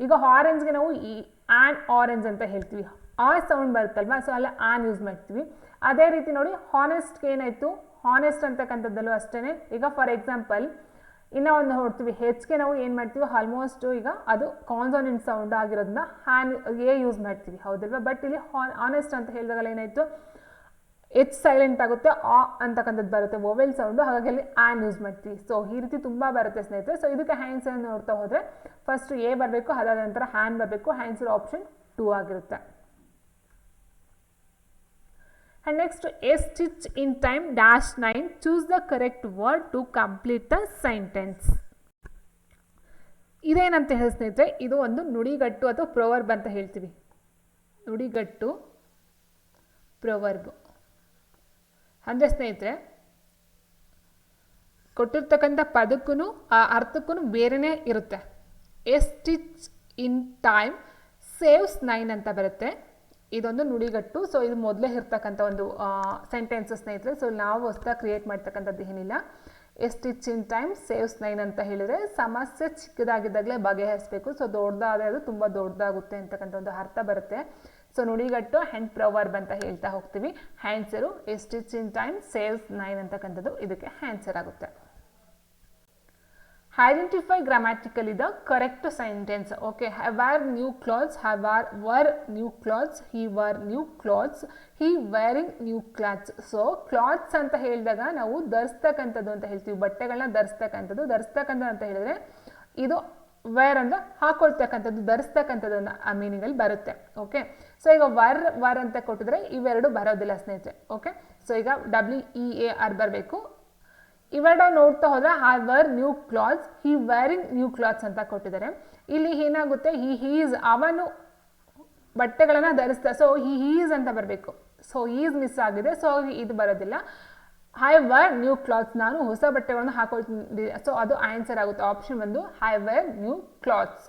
ಈಗ ಆರೆಂಜ್ಗೆ ನಾವು ಈ ಆ್ಯನ್ ಆರೆಂಜ್ ಅಂತ ಹೇಳ್ತೀವಿ. ಆ ಸೌಂಡ್ ಬರುತ್ತಲ್ವಾ? ಸೊ ಅಲ್ಲ ಆನ್ ಯೂಸ್ ಮಾಡ್ತೀವಿ. ಅದೇ ರೀತಿ ನೋಡಿ ಹಾನೆಸ್ಟ್ಗೆ ಏನಾಯಿತು? ಹಾನೆಸ್ಟ್ ಅಂತಕ್ಕಂಥದ್ದಲ್ಲೂ ಅಷ್ಟೇ ಈಗ ಫಾರ್ ಎಕ್ಸಾಂಪಲ್ ಇನ್ನೂ ಒಂದು ನೋಡ್ತೀವಿ. ಹೆಚ್ಚಿಗೆ ನಾವು ಏನು ಮಾಡ್ತೀವಿ? ಆಲ್ಮೋಸ್ಟ್ ಈಗ ಅದು ಕಾನ್ಸೋನೆಂಟ್ ಸೌಂಡ್ ಆಗಿರೋದನ್ನ ಹ್ಯಾನ್ ಎ ಯೂಸ್ ಮಾಡ್ತೀವಿ. ಹೌದಲ್ವಾ? ಬಟ್ ಇಲ್ಲಿ ಹಾನ್ ಹಾನೆಸ್ಟ್ ಅಂತ ಹೇಳಿದಾಗಲ್ಲ ಏನಾಯಿತು? ಎಚ್ ಸೈಲೆಂಟ್ ಆಗುತ್ತೆ, ಆ ಅಂತಕ್ಕಂಥದ್ದು ಬರುತ್ತೆ ಓವೆಲ್ ಸೌಂಡು ಹಾಗಾಗಿ ಅಲ್ಲಿ ಆ್ಯನ್ ಯೂಸ್ ಮಾಡ್ತೀವಿ. ಸೊ ಈ ರೀತಿ ತುಂಬ ಬರುತ್ತೆ ಸ್ನೇಹಿತರೆ. ಸೊ ಇದಕ್ಕೆ ಹ್ಯಾಂಡ್ಸ್ ನೋಡ್ತಾ ಹೋದರೆ ಫಸ್ಟ್ ಎ ಬರಬೇಕು, ಅದಾದ ನಂತರ ಹ್ಯಾಂಡ್ ಬರಬೇಕು. ಹ್ಯಾಂಡ್ಸರ್ ಆಪ್ಷನ್ ಟೂ ಆಗಿರುತ್ತೆ. And next a stitch in time dash nine choose the correct word to complete the sentence ಇದೇನಂತ ಹೇಳಿ ಸ್ನೇಹಿತರೆ, ಇದು ಒಂದು ನುಡಿಗಟ್ಟು ಅಥವಾ ಪ್ರೊವರ್ಬ್ ಅಂತ ಹೇಳ್ತೀವಿ. ನುಡಿಗಟ್ಟು ಪ್ರೊವರ್ಬ್ ಅಂದರೆ ಸ್ನೇಹಿತರೆ, ಕೊಟ್ಟಿರ್ತಕ್ಕಂಥ ಪದಕ್ಕೂ ಆ ಅರ್ಥಕ್ಕೂ ಬೇರೆಯೇ ಇರುತ್ತೆ. A stitch in time saves nine ಅಂತ ಬರುತ್ತೆ. ಇದೊಂದು ನುಡಿಗಟ್ಟು. ಸೊ ಇದು ಮೊದಲೇ ಇರ್ತಕ್ಕಂಥ ಒಂದು ಸೆಂಟೆನ್ಸ್ ಸ್ನೇಹಿತರೆ. ಸೊ ನಾವು ಹೊಸ್ದಾಗಿ ಕ್ರಿಯೇಟ್ ಮಾಡ್ತಕ್ಕಂಥದ್ದು ಏನಿಲ್ಲ. A stitch in time saves nine ಅಂತ ಹೇಳಿದರೆ ಸಮಸ್ಯೆ ಚಿಕ್ಕದಾಗಿದ್ದಾಗಲೇ ಬಗೆಹರಿಸಬೇಕು. ಸೊ ದೊಡ್ಡದಾದರೆ ಅದು ತುಂಬ ದೊಡ್ಡದಾಗುತ್ತೆ ಅಂತಕ್ಕಂಥ ಒಂದು ಅರ್ಥ ಬರುತ್ತೆ. ಸೊ ನುಡಿಗಟ್ಟು ಹ್ಯಾಂಡ್ ಪ್ರವರ್ಬ್ ಅಂತ ಹೇಳ್ತಾ ಹೋಗ್ತೀವಿ. Answer a stitch in time sales nine ಅಂತಕ್ಕಂಥದ್ದು ಇದಕ್ಕೆ ಹ್ಯಾಂಡ್ಸರ್ ಆಗುತ್ತೆ. Identify grammatically the correct sentence okay have new clothes have are wear new clothes he wear new clothes he wearing new clothes so clothes ಅಂತ ಹೇಳಿದಾಗ ನಾವು ಧರಿಸ್ತಕ್ಕಂಥದ್ದು ಅಂತ ಹೇಳ್ತೀವಿ. ಬಟ್ಟೆಗಳನ್ನ ಧರಿಸ್ತಕ್ಕಂಥದ್ದು. ಧರಿಸ್ತಕ್ಕಂಥದ್ದು ಅಂತ ಹೇಳಿದ್ರೆ, ಇದು ವೇರ್ ಅಂದ್ರೆ ಹಾಕೊಳ್ತಕ್ಕಂಥದ್ದು ಧರಿಸ್ತಕ್ಕಂಥದ್ದು ಆ ಮೀನಿಂಗಲ್ಲಿ ಬರುತ್ತೆ ಓಕೆ ಸೊ ಈಗ ವರ್ ವರ್ ಅಂತ ಕೊಟ್ಟಿದ್ರೆ ಇವೆರಡು ಬರೋದಿಲ್ಲ ಸ್ನೇಹಿತರೆ ಓಕೆ ಸೊ ಈಗ ಡಬ್ಲ್ಯೂ ಇ ಎ ಆರ್ ಬರಬೇಕು. ಇವೆರಡ ನೋಡ್ತಾ ಹೋದ್ರೆ ಆ wear new clothes he wearing new clothes ಅಂತ ಕೊಟ್ಟಿದ್ದಾರೆ. ಇಲ್ಲಿ ಏನಾಗುತ್ತೆ ಹಿ ಹೀಸ್ ಅವನು ಬಟ್ಟೆಗಳನ್ನು ಧರಿಸ್ತಾ ಸೊ ಹಿ ಹೀಸ್ ಅಂತ ಬರಬೇಕು. ಸೊ ಈಸ್ ಮಿಸ್ ಆಗಿದೆ ಸೊ ಇದು ಬರೋದಿಲ್ಲ. ಹೈ ವರ್ ನ್ಯೂ ಕ್ಲಾತ್ಸ್ ನಾನು ಹೊಸ ಬಟ್ಟೆಗಳನ್ನು ಹಾಕೊಳ್ತೀನಿ. ಸೊ ಅದು ಆನ್ಸರ್ ಆಗುತ್ತೆ. ಆಪ್ಷನ್ ಒಂದು I wear new clothes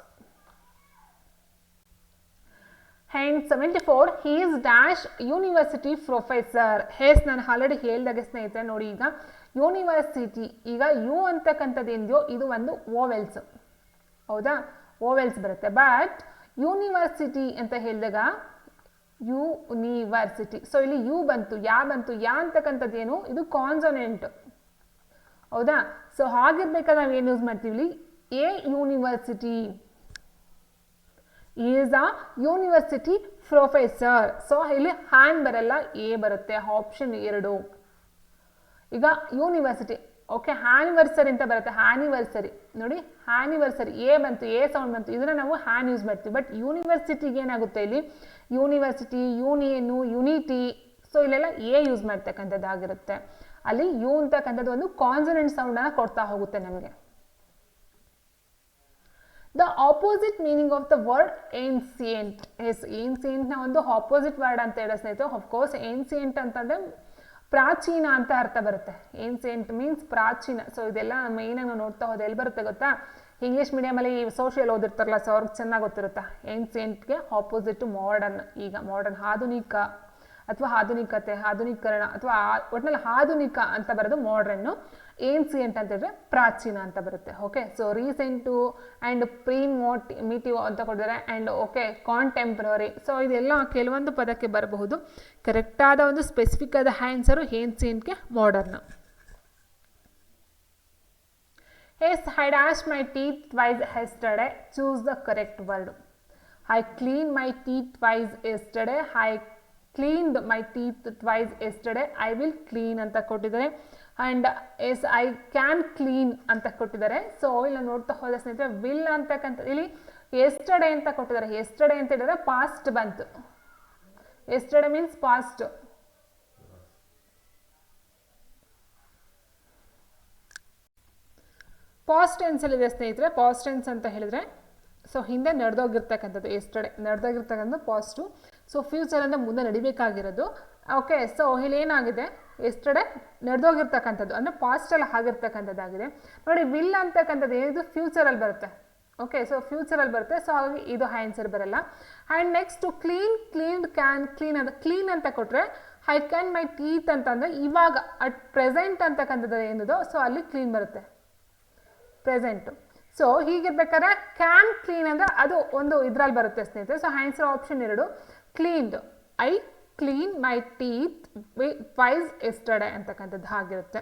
and seventy four he's dash university professor as ನಾನು ಆಲ್ರೆಡಿ ಹೇಳ್ದಾಗೆ ಸ್ನೇಹಿತರೆ, ನೋಡಿ ಈಗ. ಯೂನಿವರ್ಸಿಟಿ ಈಗ ಯು ಅಂತಕ್ಕಂಥದ್ದು ಏನಿದೆಯೋ ಇದು ಒಂದು ಓವೆಲ್ಸ್ ಹೌದಾ? ಓವೆಲ್ಸ್ ಬರುತ್ತೆ. ಬಟ್ ಯೂನಿವರ್ಸಿಟಿ ಅಂತ ಹೇಳಿದಾಗ ಯೂನಿವರ್ಸಿಟಿ ಸೊ ಇಲ್ಲಿ ಯು ಬಂತು, ಯಾ ಬಂತು, ಯಾ ಅಂತಕ್ಕಂಥದ್ದು ಏನು? ಇದು ಕಾನ್ಸೊನೆಂಟ್ ಹೌದಾ? ಸೊ ಹಾಗಿರ್ಬೇಕಾದ್ರೆ ನಾವು ಏನು ಯೂಸ್ ಮಾಡ್ತೀವಿ ಇಲ್ಲಿ? A university is a university professor so ಇಲ್ಲಿ ಹ್ಯಾಂಡ್ ಬರಲ್ಲ ಎ ಬರುತ್ತೆ ಆಪ್ಷನ್ ಎರಡು. ಈಗ ಯೂನಿವರ್ಸಿಟಿ ಓಕೆ ಹ್ಯಾನಿವರ್ಸರಿ ಅಂತ ಬರುತ್ತೆ ಹ್ಯಾನಿವರ್ಸರಿ ನೋಡಿ ಹ್ಯಾನಿವರ್ಸರಿ ಎ ಬಂತು ಎ ಸೌಂಡ್ ಬಂತು, ಇದನ್ನ ನಾವು ಹ್ಯಾನ್ ಯೂಸ್ ಮಾಡ್ತೀವಿ. ಬಟ್ ಯೂನಿವರ್ಸಿಟಿಗೆ ಏನಾಗುತ್ತೆ ಇಲ್ಲಿ? ಯೂನಿವರ್ಸಿಟಿ ಯೂನಿಯನ್ನು ಯುನಿಟಿ ಸೊ ಇಲ್ಲೆಲ್ಲ ಎ ಯೂಸ್ ಮಾಡ್ತಕ್ಕಂಥದ್ದಾಗಿರುತ್ತೆ ಅಲ್ಲಿ ಯು ಅಂತಕ್ಕಂಥದ್ದು ಒಂದು ಕಾನ್ಸನೆಂಟ್ ಸೌಂಡನ್ನು ಕೊಡ್ತಾ ಹೋಗುತ್ತೆ ನಮಗೆ. The opposite meaning of the word ancient is ಏನ್ಸಿಯೆಂಟ್ನ ಒಂದು ಆಪೋಸಿಟ್ ವರ್ಡ್ ಅಂತ ಹೇಳೋ ಸ್ನೇಹಿತರೆ ಅಫ್ಕೋರ್ಸ್ ಏನ್ಸಿಯೆಂಟ್ ಅಂತಂದರೆ ಪ್ರಾಚೀನ ಅಂತ ಅರ್ಥ ಬರುತ್ತೆ. ಏನ್ಸೆಂಟ್ ಮೀನ್ಸ್ ಪ್ರಾಚೀನ. ಸೊ ಇದೆಲ್ಲ ಮೇಯ್ನಾಗಿ ನಾವು ನೋಡ್ತಾ ಹೋದೆ ಎಲ್ಲಿ ಬರುತ್ತೆ ಗೊತ್ತಾ? ಇಂಗ್ಲೀಷ್ ಮೀಡಿಯಮಲ್ಲಿ ಸೋಷಿಯಲ್ ಓದಿರ್ತಾರಲ್ಲ ಸೊ ಅವ್ರಿಗೆ ಚೆನ್ನಾಗಿ ಗೊತ್ತಿರುತ್ತಾ. ಏನ್ಸೆಂಟ್ಗೆ ಆಪೋಸಿಟ್ ಮಾಡರ್ನ್ ಈಗ ಮಾಡರ್ನ್ ಆಧುನಿಕ ಅಥವಾ ಆಧುನಿಕತೆ, ಆಧುನೀಕರಣ ಅಥವಾ ಒಟ್ಟಿನಲ್ಲಿ ಆಧುನಿಕ ಅಂತ ಬರೋದು ಮಾಡ್ರನ್ನು ಏನ್ಸಿಯೆಂಟ್ ಅಂತ ಹೇಳಿದ್ರೆ ಪ್ರಾಚೀನ ಅಂತ ಬರುತ್ತೆ. Okay so recent and primitive ಅಂತ ಕೊಟ್ಟಿದ್ದಾರೆ ಆ್ಯಂಡ್ ಓಕೆ ಕಾಂಟೆಂಪ್ರರಿ ಸೊ ಇದೆಲ್ಲ ಕೆಲವೊಂದು ಪದಕ್ಕೆ ಬರಬಹುದು. ಕರೆಕ್ಟಾದ ಒಂದು ಸ್ಪೆಸಿಫಿಕ್ ಆದ answer ಏನ್ಸಿಯಂಟ್ಗೆ modern yes I dash my teeth twice yesterday choose the correct word I clean my teeth twice yesterday I cleaned my teeth twice yesterday I will clean ಅಂತ ಕೊಟ್ಟಿದ್ದಾರೆ. And yes I can clean ಅಂತ ಕೊಟ್ಟಿದ್ದಾರೆ. So ಇಲ್ಲಿ ನೋಡ್ತಾ ಹೋದ ಸ್ನೇಹಿತರೆ will ಅಂತಕ್ಕಂಥ ಇಲ್ಲಿ ಎಸ್ಟರ್ಡೆ ಅಂತ ಕೊಟ್ಟಿದ್ದಾರೆ. ಎಸ್ಟರ್ಡೆ ಅಂತ ಹೇಳಿದ್ರೆ ಪಾಸ್ಟ್ ಬಂತು. ಎಸ್ಟರ್ಡೆ ಮೀನ್ಸ್ ಪಾಸ್ಟ್ ಪಾಸ್ಟ್ ಟೆನ್ಸಲ್ಲಿದೆ ಸ್ನೇಹಿತರೆ ಪಾಸ್ಟ್ ಟೆನ್ಸ್ ಅಂತ ಹೇಳಿದ್ರೆ ಸೊ ಹಿಂದೆ ನಡೆದೋಗಿರ್ತಕ್ಕಂಥದ್ದು ಎಸ್ಟರ್ಡೆ ನಡೆದೋಗಿರ್ತಕ್ಕಂಥದ್ದು ಪಾಸ್ಟು ಸೊ ಫ್ಯೂಚರ್ ಅಂದರೆ ಮುಂದೆ ನಡಿಬೇಕಾಗಿರೋದು. ಓಕೆ ಸೊ ಇಲ್ಲಿ ಏನಾಗಿದೆ? ಎಸ್ಟರ್ಡೆ ನಡೆದೋಗಿರ್ತಕ್ಕಂಥದ್ದು, ಅಂದರೆ ಪಾಸ್ಟಲ್ಲಿ ಆಗಿರ್ತಕ್ಕಂಥದ್ದಾಗಿದೆ. ನೋಡಿ ವಿಲ್ ಅಂತಕ್ಕಂಥದ್ದು ಏನಿದು? ಫ್ಯೂಚರಲ್ಲಿ ಬರುತ್ತೆ. ಓಕೆ ಸೊ ಫ್ಯೂಚರಲ್ಲಿ ಬರುತ್ತೆ. ಸೊ ಹಾಗಾಗಿ ಇದು ಆನ್ಸರ್ ಬರಲ್ಲ. And next clean cleaned can clean ಅಂತ ಕ್ಲೀನ್ ಅಂತ ಕೊಟ್ಟರೆ ಐ ಕ್ಯಾನ್ ಮೈ ಟೀತ್ ಅಂತಂದರೆ ಇವಾಗ ಅಟ್ ಪ್ರೆಸೆಂಟ್ ಅಂತಕ್ಕಂಥದ್ದು ಏನಿದೋ ಸೊ ಅಲ್ಲಿ ಕ್ಲೀನ್ ಬರುತ್ತೆ. ಪ್ರೆಸೆಂಟು ಸೊ ಹೀಗಿರ್ಬೇಕಾದ್ರೆ ಕ್ಯಾನ್ ಕ್ಲೀನ್ ಅಂದರೆ ಅದು ಒಂದು ಇದರಲ್ಲಿ ಬರುತ್ತೆ ಸ್ನೇಹಿತರೆ. ಸೊ ಆನ್ಸರ್ ಆಪ್ಷನ್ ಎರಡು. Cleaned I clean my teeth twice yesterday ಅಂತಕ್ಕಂಥದ್ದು ಆಗಿರುತ್ತೆ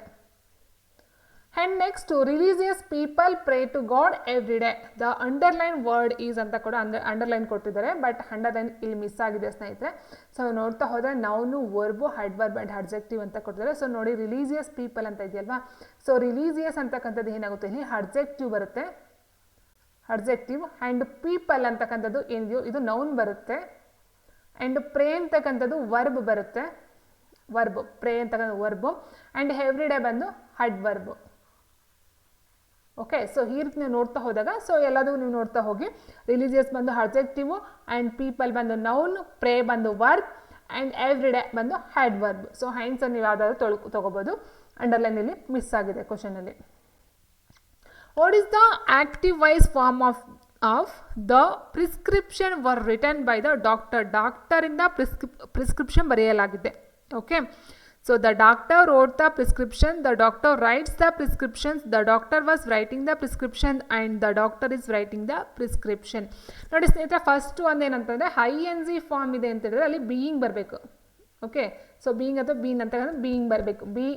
and next religious people pray to God every day the underline word is ಅಂತ ಕೂಡ ಅಂದರೆ ಅಂಡರ್ಲೈನ್ ಕೊಟ್ಟಿದ್ದಾರೆ ಬಟ್ ಅಂಡರ್ಲೈನ್ ಇಲ್ಲಿ ಮಿಸ್ ಆಗಿದೆ ಸ್ನೇಹಿತರೆ. ಸೊ ನೋಡ್ತಾ ಹೋದರೆ noun, verb adverb and adjective ಅಂತ ಕೊಟ್ಟಿದ್ದಾರೆ. ಸೊ ನೋಡಿ ರಿಲೀಜಿಯಸ್ ಪೀಪಲ್ ಅಂತ ಇದೆಯಲ್ವಾ? ಸೊ ರಿಲೀಜಿಯಸ್ ಅಂತಕ್ಕಂಥದ್ದು ಏನಾಗುತ್ತೆ ಇಲ್ಲಿ? ಹಡ್ಜೆಕ್ಟಿವ್ ಬರುತ್ತೆ. ಹಡ್ಜೆಕ್ಟಿವ್ ಆ್ಯಂಡ್ ಪೀಪಲ್ ಅಂತಕ್ಕಂಥದ್ದು ಏನಿದೆಯೋ, ಇದು ನೌನ್ ಬರುತ್ತೆ. ಆ್ಯಂಡ್ ಪ್ರೇ ಅಂತಕ್ಕಂಥದ್ದು ವರ್ಬ್ ಬರುತ್ತೆ. ವರ್ಬ್ ಪ್ರೇ ಅಂತಕ್ಕಂಥ ವರ್ಬು ಆ್ಯಂಡ್ ಎವ್ರಿ ಡೇ ಬಂದು ಹಡ್ ವರ್ಬು ಓಕೆ ಸೊ ಈ ರೀತಿ ನೀವು ನೋಡ್ತಾ ಹೋದಾಗ ಸೊ ಎಲ್ಲದೂ ನೀವು ನೋಡ್ತಾ ಹೋಗಿ. ರಿಲಿಜಿಯಸ್ ಬಂದು ಅಬ್ಜೆಕ್ಟಿವು ಆ್ಯಂಡ್ ಪೀಪಲ್ ಬಂದು ನೌನ್ ಪ್ರೇ ಬಂದು ವರ್ಬ್ ಆ್ಯಂಡ್ ಎವ್ರಿ ಡೇ ಬಂದು ಹ್ಯಾಡ್ ವರ್ಬ್ ಸೊ ಹ್ಯಾಂಡ್ಸನ್ನು ನೀವು ಯಾವುದಾದ್ರು ತೊಳ್, ತೊಗೋಬೋದು. ಅಂಡರ್ಲೈನಲ್ಲಿ ಮಿಸ್ ಆಗಿದೆ ಕ್ವಶನಲ್ಲಿ what is the active voice form of of the prescription were written by the doctor ಡಾಕ್ಟರಿಂದ ಪ್ರಿಸ್ಕ್ರಿ prescription ಬರೆಯಲಾಗಿದೆ. Okay so the doctor wrote the prescription the doctor writes the prescriptions the doctor was writing the prescription and the doctor is writing the prescription ನೋಡಿ ಸ್ನೇಹಿತರೆ first ಒಂದೇನಂತಂದರೆ I N G form ಇದೆ ಅಂತ ಹೇಳಿದ್ರೆ ಅಲ್ಲಿ being ಬರಬೇಕು. Okay so being ಅಥವಾ been ಅಂತ ಹೇಳಿದ್ರೆ ಬೀಯಿಂಗ್ ಬರಬೇಕು. B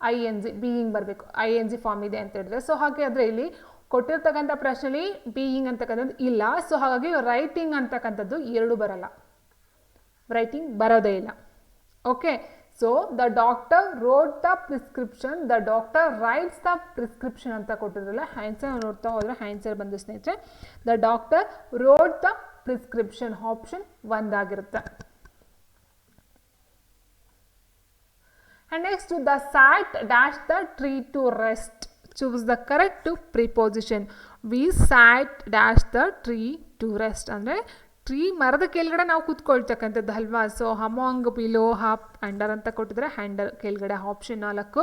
I N G being ಬರಬೇಕು. ಐ ಎನ್ ಜಿ ಫಾರ್ಮ್ ಇದೆ ಅಂತ ಹೇಳಿದ್ರೆ. ಸೊ ಹಾಗೆ ಆದರೆ ಇಲ್ಲಿ ಕೊಟ್ಟಿರ್ತಕ್ಕಂಥ ಪ್ರಶ್ನೆಲಿ ಬೀಯಿಂಗ್ ಅಂತಕ್ಕಂಥದ್ದು ಇಲ್ಲ. ಸೊ ಹಾಗಾಗಿ ರೈಟಿಂಗ್ ಅಂತಕ್ಕಂಥದ್ದು ಎರಡು ಬರಲ್ಲ. ರೈಟಿಂಗ್ ಬರೋದೇ ಇಲ್ಲ. Okay so the doctor wrote the prescription the doctor writes the prescription ಅಂತ ಕೊಟ್ಟಿರಲ್ಲ ಹ್ಯಾಂಡ್ಸರ್ ನೋಡ್ತಾ ಹೋದರೆ ಹ್ಯಾಂಡ್ಸರ್ ಬಂದು ಸ್ನೇಹಿತರೆ the doctor wrote the prescription option ಒಂದಾಗಿರುತ್ತೆ. And next the sat dash the tree to rest. Choose the correct preposition we sat dash the tree to rest ಅಂದರೆ tree ಮರದ ಕೆಳಗಡೆ ನಾವು ಕೂತ್ಕೊಳ್ತಕ್ಕಂಥದ್ದು ಅಲ್ವಾ? So among below above under ಅಂತ ಕೊಟ್ಟಿದ್ರೆ hander ಕೆಳಗಡೆ option ನಾಲ್ಕು.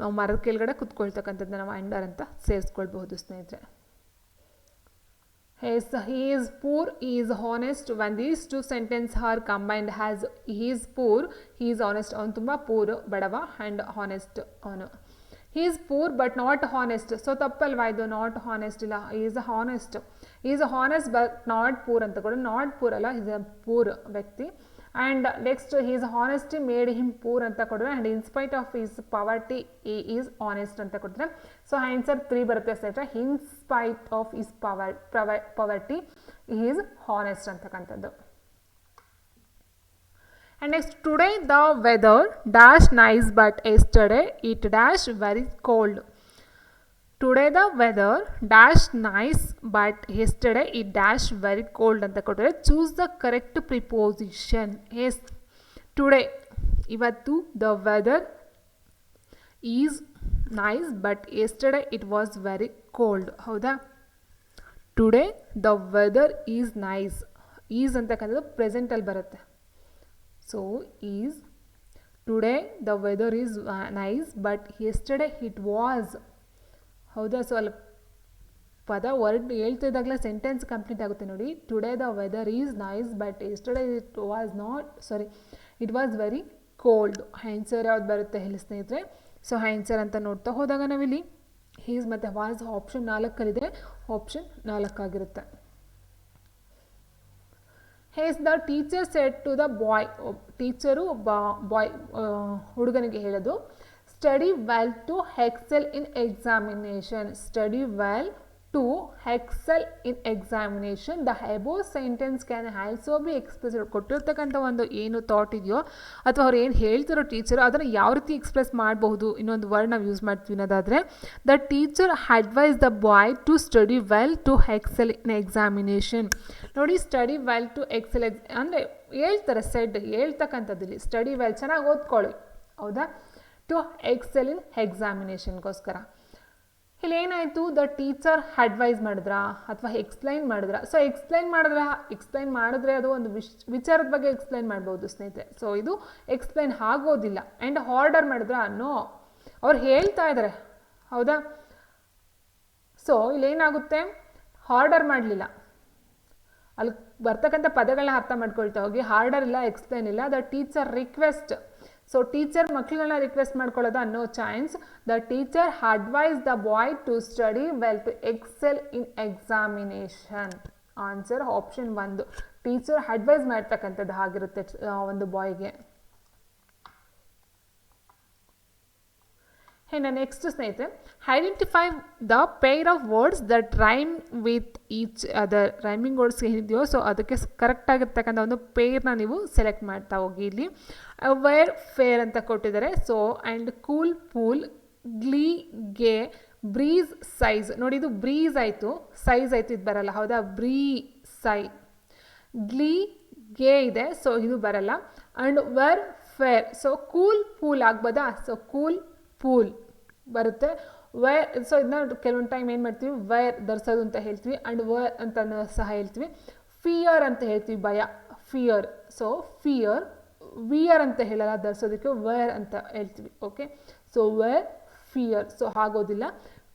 ನಾವು ಮರದ ಕೆಳಗಡೆ ಕೂತ್ಕೊಳ್ತಕ್ಕಂಥದ್ದು ನಾವು ಅಂಡರ್ ಅಂತ ಸೇರಿಸ್ಕೊಳ್ಬಹುದು ಸ್ನೇಹಿತರೆ. He's is poor is honest when these two sentence are combined has is poor is honest ಅವನು ತುಂಬ ಪೂರ್ ಬಡವ ಆ್ಯಂಡ್ ಹಾನೆಸ್ಟ್ ಅವನು. Is poor but not honest so ತಪ್ಪಲ್ವಾ ಇದು? ನಾಟ್ ಹಾನೆಸ್ಟ್ ಇಲ್ಲ. Is honest is honest but not poor ಅಂತ ಕೂಡ. Not poor ಅಲ್ಲ is a poor ವ್ಯಕ್ತಿ. And next he's honesty made him poor ಅಂತ ಕೊಟ್ಟರೆ and in spite of his poverty he is honest ಅಂತ ಕೊಟ್ಟರೆ ಸೊ ಆನ್ಸರ್ ತ್ರೀ ಬರುತ್ತೆ ಸ್ನೇಹಿತರೆ. In spite of his power ಪವ poverty is honest ಅಂತಕ್ಕಂಥದ್ದು. And next, today the weather dash nice, but yesterday it dash very cold. Today the weather dash nice, but yesterday it dash very cold ಅಂತ ಕೊಟ್ಟರೆ choose the correct preposition yes today ಇವತ್ತು the weather is nice but yesterday it was very cold ಹೌದಾ today the weather is nice is ಅಂತಕ್ಕಂಥದ್ದು ಪ್ರೆಸೆಂಟಲ್ಲಿ ಬರುತ್ತೆ so is today the weather is nice but yesterday it was ಹೌದಾ? So ಅಲ್ಲಿ ಪದ word ಹೇಳ್ತಿದ್ದಾಗಲೇ sentence complete ಆಗುತ್ತೆ ನೋಡಿ. Today the weather is nice but yesterday it was not sorry it was very cold answer ಯಾವ್ದು ಬರುತ್ತೆ ಹೇಳಿ ಸ್ನೇಹಿತರೆ? ಸೊ ಹ್ಯಾನ್ಸರ್ ಅಂತ ನೋಡ್ತಾ ಹೋದಾಗ ನಾವಿಲ್ಲಿ ಹೀಸ್ ಮತ್ತು ವಾಸ್ ಆಪ್ಷನ್ ನಾಲ್ಕಲ್ಲಿದೆ. Option ನಾಲ್ಕಾಗಿರುತ್ತೆ. As the teacher said to the boy teacher ಬಾ ಬಾಯ್ ಹುಡುಗನಿಗೆ ಹೇಳೋದು study well to excel in examination study well to excel in examination the above sentence can also be express ಕೊಟ್ಟಿರ್ತಕ್ಕಂಥ ಒಂದು ಏನು thought ಇದೆಯೋ ಅಥವಾ ಅವ್ರು ಏನು ಹೇಳ್ತಿರೋ ಟೀಚರು ಅದನ್ನು ಯಾವ ರೀತಿ ಎಕ್ಸ್ಪ್ರೆಸ್ ಮಾಡಬಹುದು? ಇನ್ನೊಂದು ವರ್ಡ್ ನಾವು ಯೂಸ್ ಮಾಡ್ತೀವಿ ಅನ್ನೋದಾದರೆ the teacher advise the boy to study well to excel in examination ನೋಡಿ study well to excel ex ಅಂದರೆ ಹೇಳ್ತಾರೆ ಸೆಡ್ ಹೇಳ್ತಕ್ಕಂಥದ್ದಿಲ್ಲಿ. ಸ್ಟಡಿ ವೆಲ್ ಚೆನ್ನಾಗಿ ಓದ್ಕೊಳ್ಳಿ. ಹೌದಾ? ಟು ಎಕ್ಸೆಲ್ ಇನ್ ಎಕ್ಸಾಮಿನೇಷನ್ಗೋಸ್ಕರ ಇಲ್ಲಿ ಏನಾಯಿತು ದ ಟೀಚರ್ ಅಡ್ವೈಸ್ ಮಾಡಿದ್ರ? ಅಥವಾ ಎಕ್ಸ್ಪ್ಲೈನ್ ಮಾಡಿದ್ರ? ಸೊ ಎಕ್ಸ್ಪ್ಲೈನ್ ಮಾಡಿದ್ರ? ಎಕ್ಸ್ಪ್ಲೈನ್ ಮಾಡಿದ್ರೆ ಅದು ಒಂದು ವಿಶ್, ವಿಚಾರದ ಬಗ್ಗೆ ಎಕ್ಸ್ಪ್ಲೈನ್ ಮಾಡ್ಬೋದು ಸ್ನೇಹಿತರೆ. ಸೊ ಇದು ಎಕ್ಸ್ಪ್ಲೈನ್ ಆಗೋದಿಲ್ಲ. ಆ್ಯಂಡ್ ಆರ್ಡರ್ ಮಾಡಿದ್ರ? ನೋ ಅವ್ರು ಹೇಳ್ತಾ ಇದ್ದಾರೆ ಹೌದಾ? ಸೊ ಇಲ್ಲೇನಾಗುತ್ತೆ? ಆರ್ಡರ್ ಮಾಡಲಿಲ್ಲ. ಅಲ್ಲಿ ಬರ್ತಕ್ಕಂಥ ಪದಗಳನ್ನ ಅರ್ಥ ಮಾಡ್ಕೊಳ್ತಾ ಹೋಗಿ ಹಾರ್ಡರ್ ಇಲ್ಲ ಎಕ್ಸ್ಪ್ಲೈನ್ ಇಲ್ಲ. The teacher request so teacher ಮಕ್ಕಳುಗಳನ್ನ request ಮಾಡ್ಕೊಳ್ಳೋದು ಅನ್ನೋ chance the teacher advise the boy to study well to excel in examination answer option ಒಂದು ಟೀಚರ್ ಅಡ್ವೈಸ್ ಮಾಡ್ತಕ್ಕಂಥದ್ದು ಆಗಿರುತ್ತೆ ಒಂದು ಬಾಯ್ಗೆ ಇನ್ನು ನೆಕ್ಸ್ಟ್ ಸ್ನೇಹಿತರೆ identify the pair of words that rhyme with each other rhyming words ಏನಿದೆಯೋ ಸೊ ಅದಕ್ಕೆ correct ಆಗಿರ್ತಕ್ಕಂಥ ಒಂದು ಪೇರ್ನ ನೀವು ಸೆಲೆಕ್ಟ್ ಮಾಡ್ತಾ ಹೋಗಿ ಇಲ್ಲಿ. ವೇರ್ ಫೇರ್ ಅಂತ ಕೊಟ್ಟಿದ್ದಾರೆ. So and cool pool glee ಗೆ ಬ್ರೀಸ್ ಸೈಜ್ ನೋಡಿ, ಇದು ಬ್ರೀಸ್ ಆಯಿತು. ಸೈಜ್ ಆಯಿತು, ಇದು ಬರಲ್ಲ. ಹೌದಾ? ಬ್ರೀ ಸೈ ಗ್ಲೀ ಗೆ ಇದೆ ಸೊ ಇದು ಬರಲ್ಲ. And wear fair so cool pool ಆಗ್ಬೋದಾ? ಸೊ ಕೂಲ್ ಪೂಲ್ ಬರುತ್ತೆ. ವೈರ್ ಸೊ ಇದನ್ನ ಕೆಲವೊಂದು ಟೈಮ್ ಏನು ಮಾಡ್ತೀವಿ? ವೈರ್ ಧರಿಸೋದು ಅಂತ ಹೇಳ್ತೀವಿ. ಆ್ಯಂಡ್ ವೇರ್ ಅಂತ ಸಹ ಹೇಳ್ತೀವಿ. ಫಿಯರ್ ಅಂತ ಹೇಳ್ತೀವಿ ಭಯ. ಫಿಯರ್ ಸೊ ಫಿಯರ್ ವಿಯರ್ ಅಂತ ಹೇಳಲ್ಲ ಧರಿಸೋದಕ್ಕೆ ವೇರ್ ಅಂತ ಹೇಳ್ತೀವಿ. Okay so wear fear so ಆಗೋದಿಲ್ಲ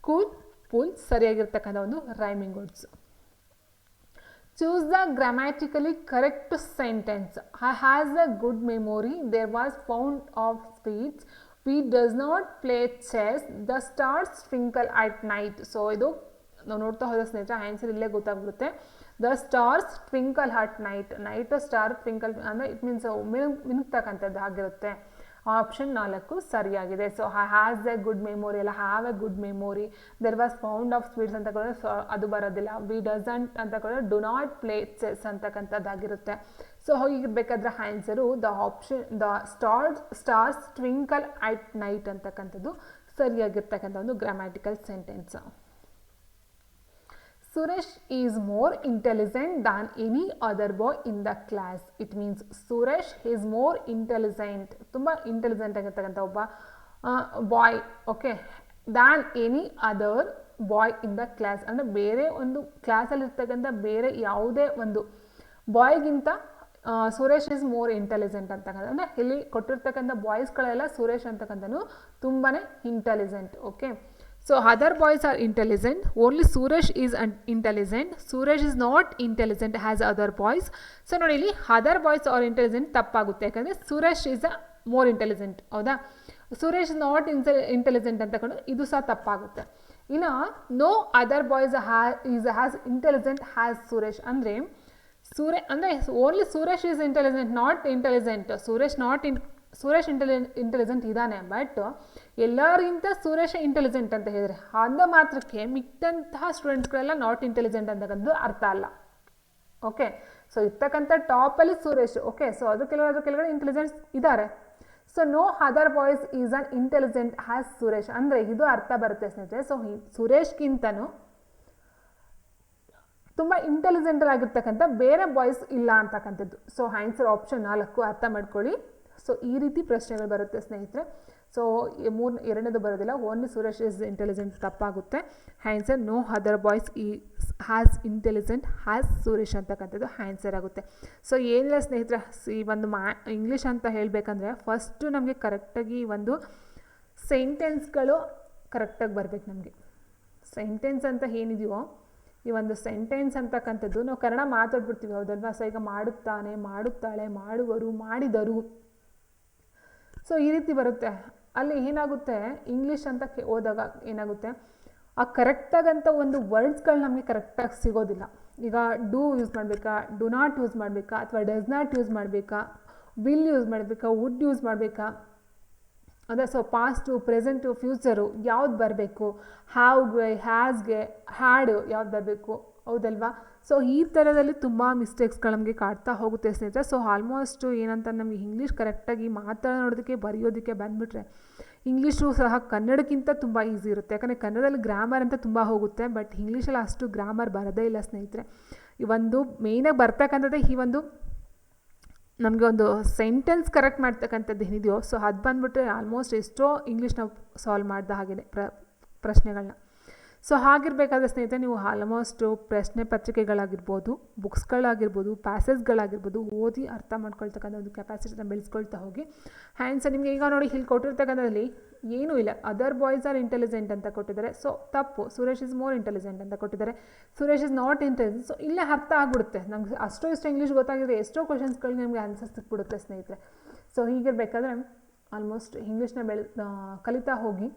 ಕೂಲ್ ಪೂಲ್ ಸರಿಯಾಗಿರ್ತಕ್ಕಂಥ ಒಂದು rhyming words choose the grammatically correct sentence I has a good memory there was found of speech we does not play chess the stars twinkle at night so ಇದು ನಾವು ನೋಡ್ತಾ ಹೋದ ಸ್ನೇಹಿತರೆ answer ಇಲ್ಲೇ ಗೊತ್ತಾಗ್ಬಿಡುತ್ತೆ. The stars twinkle at night night star twinkle ಅಂದರೆ it means ಮಿನ್, ಮಿನುಗ್ತಕ್ಕಂಥದ್ದು ಆಗಿರುತ್ತೆ. ಆಪ್ಷನ್ ನಾಲ್ಕು ಸರಿಯಾಗಿದೆ. So has a good memory ಅಲ್ಲ have a good memory there was found of sweets ಅಂತ ಕೂಡ ಅದು ಬರೋದಿಲ್ಲ. ವಿ ಡಸಂಟ್ ಅಂತ ಕೂಡ ಡು ನಾಟ್ ಪ್ಲೇ ಚೆಸ್ ಅಂತಕ್ಕಂಥದ್ದಾಗಿರುತ್ತೆ. So ಹೀಗಿರ್ಬೇಕಾದ್ರೆ answer the option the stars stars twinkle at night ಅಂತಕ್ಕಂಥದ್ದು ಸರಿಯಾಗಿರ್ತಕ್ಕಂಥ ಒಂದು grammatical sentence Suresh is more intelligent than any other boy in the class it means Suresh is more intelligent ತುಂಬ intelligent ಆಗಿರ್ತಕ್ಕಂಥ ಒಬ್ಬ boy okay than any other boy in the class ಅಂದರೆ ಬೇರೆ ಒಂದು ಕ್ಲಾಸಲ್ಲಿರ್ತಕ್ಕಂಥ ಬೇರೆ ಯಾವುದೇ ಒಂದು ಬಾಯ್ಗಿಂತ ಸುರೇಶ್ ಇಸ್ ಮೋರ್ ಇಂಟೆಲಿಜೆಂಟ್ ಅಂತಕ್ಕಂಥ ಅಂದರೆ ಇಲ್ಲಿ ಕೊಟ್ಟಿರ್ತಕ್ಕಂಥ ಬಾಯ್ಸ್ಗಳೆಲ್ಲ ಸುರೇಶ್ ಅಂತಕ್ಕಂಥನು ತುಂಬಾ intelligent okay so other boys are intelligent only Suresh is an intelligent Suresh is not intelligent has other boys so ನೋಡಿ ಇಲ್ಲಿ ಅದರ್ ಬಾಯ್ಸ್ ಆರ್ ಇಂಟೆಲಿಜೆಂಟ್ ತಪ್ಪಾಗುತ್ತೆ. ಯಾಕಂದರೆ Suresh is a more intelligent ಹೌದಾ? ಸುರೇಶ್ ನಾಟ್ ಇನ್ಸೆ ಇಂಟೆಲಿಜೆಂಟ್ ಅಂತಕೊಂಡು ಇದು ಸಹ ತಪ್ಪಾಗುತ್ತೆ. ಇನ್ನು no other boys ಹ್ಯಾ is as intelligent has Suresh ಅಂದರೆ ಸೂರೇ ಅಂದರೆ only Suresh is intelligent not intelligent Suresh not in Suresh ಇಂಟೆಲಿ intelligent ಇದ್ದಾನೆ ಬಟ್ ಎಲ್ಲರಿಗಿಂತ ಸುರೇಶ ಇಂಟೆಲಿಜೆಂಟ್ ಅಂತ ಹೇಳಿದರೆ, ಅಂದ ಮಾತ್ರಕ್ಕೆ ಮಿಕ್ಕಂತಹ ಸ್ಟೂಡೆಂಟ್ಸ್ಗಳೆಲ್ಲ ನಾಟ್ ಇಂಟೆಲಿಜೆಂಟ್ ಅಂತಕ್ಕಂಥದ್ದು ಅರ್ಥ ಅಲ್ಲ. ಓಕೆ ಸೊ ಇರ್ತಕ್ಕಂಥ ಟಾಪಲ್ಲಿ ಸುರೇಶ್ ಓಕೆ ಸೊ ಅದು ಕೆಲವರು ಕೆಳಗಡೆ ಇಂಟೆಲಿಜೆನ್ಸ್ ಇದ್ದಾರೆ so no other boys is an intelligent has Suresh. ಅಂದರೆ ಇದು ಅರ್ಥ ಬರುತ್ತೆ ಸ್ನೇಹಿತರೆ. ಸೊ ಸುರೇಶ್ಗಿಂತನೂ ತುಂಬ ಇಂಟೆಲಿಜೆಂಟ್ ಆಗಿರ್ತಕ್ಕಂಥ ಬೇರೆ ಬಾಯ್ಸ್ ಇಲ್ಲ ಅಂತಕ್ಕಂಥದ್ದು. ಸೊ ಆನ್ಸರ್ ಆಪ್ಷನ್ ನಾಲ್ಕು ಅರ್ಥ ಮಾಡ್ಕೊಳ್ಳಿ. ಸೊ ಈ ರೀತಿ ಪ್ರಶ್ನೆಗಳು ಬರುತ್ತೆ ಸ್ನೇಹಿತರೆ. ಸೊ ಮೂರು, ಎರಡನೇದು ಬರೋದಿಲ್ಲ. ಓನ್ಲಿ ಸುರೇಶ್ ಇಸ್ ಇಂಟೆಲಿಜೆಂಟ್ ತಪ್ಪಾಗುತ್ತೆ. ಹ್ಯಾನ್ಸರ್ ನೋ ಅದರ್ ಬಾಯ್ಸ್ ಈ ಹ್ಯಾಸ್ ಇಂಟೆಲಿಜೆಂಟ್ ಹ್ಯಾಸ್ ಸುರೇಶ್ ಅಂತಕ್ಕಂಥದ್ದು ಆನ್ಸರ್ ಆಗುತ್ತೆ. ಸೊ ಏನಿಲ್ಲ ಸ್ನೇಹಿತರೆ. ಈ ಒಂದು ಮಾ ಇಂಗ್ಲೀಷ್ ಅಂತ ಹೇಳಬೇಕಂದ್ರೆ ಫಸ್ಟು ನಮಗೆ ಕರೆಕ್ಟಾಗಿ ಒಂದು ಸೆಂಟೆನ್ಸ್ಗಳು ಕರೆಕ್ಟಾಗಿ ಬರಬೇಕು ನಮಗೆ. ಸೆಂಟೆನ್ಸ್ ಅಂತ ಏನಿದೆಯೋ ಈ ಒಂದು ಸೆಂಟೆನ್ಸ್ ಅಂತಕ್ಕಂಥದ್ದು ನಾವು ಕನ್ನಡ ಮಾತಾಡ್ಬಿಡ್ತೀವಿ. ಹೌದಲ್ವಾ? ಸೊ ಈಗ ಮಾಡುತ್ತಾನೆ, ಮಾಡುತ್ತಾಳೆ, ಮಾಡುವರು, ಮಾಡಿದರು. ಸೊ ಈ ರೀತಿ ಬರುತ್ತೆ. ಅಲ್ಲಿ ಏನಾಗುತ್ತೆ? ಇಂಗ್ಲೀಷ್ ಅಂತ ಓದಾಗ ಏನಾಗುತ್ತೆ? ಆ ಕರೆಕ್ಟಾಗಂಥ ಒಂದು ವರ್ಡ್ಸ್ಗಳು ನಮಗೆ ಕರೆಕ್ಟಾಗಿ ಸಿಗೋದಿಲ್ಲ. ಈಗ ಡೂ ಯೂಸ್ ಮಾಡಬೇಕಾ? ಡು ನಾಟ್ ಯೂಸ್ ಮಾಡಬೇಕಾ? ಅಥವಾ ಡಸ್ ನಾಟ್ ಯೂಸ್ ಮಾಡಬೇಕಾ? ವಿಲ್ ಯೂಸ್ ಮಾಡಬೇಕಾ? ವುಡ್ ಯೂಸ್ ಮಾಡಬೇಕಾ? ಅದೇ ಸೊ ಪಾಸ್ಟು ಪ್ರೆಸೆಂಟು ಫ್ಯೂಚರು ಯಾವ್ದು ಬರಬೇಕು? ಹ್ಯಾವ್ಗೆ ಹ್ಯಾಸ್ಗೆ ಹ್ಯಾಡು ಯಾವ್ದು ಬರಬೇಕು? ಹೌದಲ್ವಾ? ಸೊ ಈ ಥರದಲ್ಲಿ ತುಂಬ ಮಿಸ್ಟೇಕ್ಸ್ಗಳು ನಮಗೆ ಕಾಡ್ತಾ ಹೋಗುತ್ತೆ ಸ್ನೇಹಿತರೆ. ಸೊ ಆಲ್ಮೋಸ್ಟು ಏನಂತ ನಮಗೆ ಇಂಗ್ಲೀಷ್ ಕರೆಕ್ಟಾಗಿ ಮಾತಾಡೋದಕ್ಕೆ ಬರೆಯೋದಕ್ಕೆ ಬಂದುಬಿಟ್ರೆ ಇಂಗ್ಲೀಷು ಸಹ ಕನ್ನಡಕ್ಕಿಂತ ತುಂಬ ಈಸಿ ಇರುತ್ತೆ. ಯಾಕಂದರೆ ಕನ್ನಡದಲ್ಲಿ ಗ್ರಾಮರ್ ಅಂತ ತುಂಬ ಹೋಗುತ್ತೆ ಬಟ್ ಇಂಗ್ಲೀಷಲ್ಲಿ ಅಷ್ಟು ಗ್ರಾಮರ್ ಬರೋದೇ ಇಲ್ಲ ಸ್ನೇಹಿತರೆ. ಈ ಒಂದು ಮೇಯ್ನಾಗಿ ಬರ್ತಕ್ಕಂಥದ್ದೇ ಈ ಒಂದು ನಮಗೆ ಒಂದು ಸೆಂಟೆನ್ಸ್ ಕರೆಕ್ಟ್ ಮಾಡ್ತಕ್ಕಂಥದ್ದು ಏನಿದೆಯೋ ಸೊ ಅದು ಬಂದುಬಿಟ್ರೆ ಆಲ್ಮೋಸ್ಟ್ ಎಷ್ಟೋ ಇಂಗ್ಲೀಷ್ ನಾವು ಸಾಲ್ವ್ ಮಾಡಿದ ಹಾಗೆ ಪ್ರ ಪ್ರಶ್ನೆಗಳನ್ನ ಸೊ ಹಾಗಿರಬೇಕಾದ್ರೆ ಸ್ನೇಹಿತರೆ, ನೀವು ಆಲ್ಮೋಸ್ಟು ಪ್ರಶ್ನೆ ಪತ್ರಿಕೆಗಳಾಗಿರ್ಬೋದು ಬುಕ್ಸ್ಗಳಾಗಿರ್ಬೋದು ಪ್ಯಾಸೇಜ್ಗಳಾಗಿರ್ಬೋದು ಓದಿ ಅರ್ಥ ಮಾಡ್ಕೊಳ್ತಕ್ಕಂಥ ಒಂದು ಕೆಪಾಸಿಟಿನ ಬೆಳೆಸ್ಕೊಳ್ತಾ ಹೋಗಿ. ಹ್ಯಾಂಡ್ಸ್ ನಿಮಗೆ ಈಗ ನೋಡಿ, ಇಲ್ಲಿ ಕೊಟ್ಟಿರ್ತಕ್ಕಂಥದ್ರಲ್ಲಿ ಏನೂ ಇಲ್ಲ. ಅದರ್ ಬಾಯ್ಸ್ ಆರ್ ಇಂಟೆಲಿಜೆಂಟ್ ಅಂತ ಕೊಟ್ಟಿದ್ದಾರೆ. ಸೊ ತಪ್ಪು. ಸುರೇಶ್ ಇಸ್ ಮೋರ್ ಇಂಟೆಲಿಜೆಂಟ್ ಅಂತ ಕೊಟ್ಟಿದ್ದಾರೆ. Suresh is not intelligent so ಇಲ್ಲೇ ಅರ್ಥ ಆಗ್ಬಿಡುತ್ತೆ. ನಮ್ಗೆ ಅಷ್ಟೋ ಇಷ್ಟು ಇಂಗ್ಲೀಷ್ ಗೊತ್ತಾಗಿದ್ರೆ ಎಷ್ಟೋ ಕ್ವಶನ್ಸ್ಗಳಿಗೆ ನಿಮಗೆ ಆನ್ಸರ್ ಸಿಕ್ಬಿಡುತ್ತೆ ಸ್ನೇಹಿತರೆ. ಸೊ ಹೀಗಿರಬೇಕಾದ್ರೆ ಆಲ್ಮೋಸ್ಟ್ ಇಂಗ್ಲೀಷ್ನ ಬೆಳೆ ಕಲಿತಾ ಹೋಗಿ.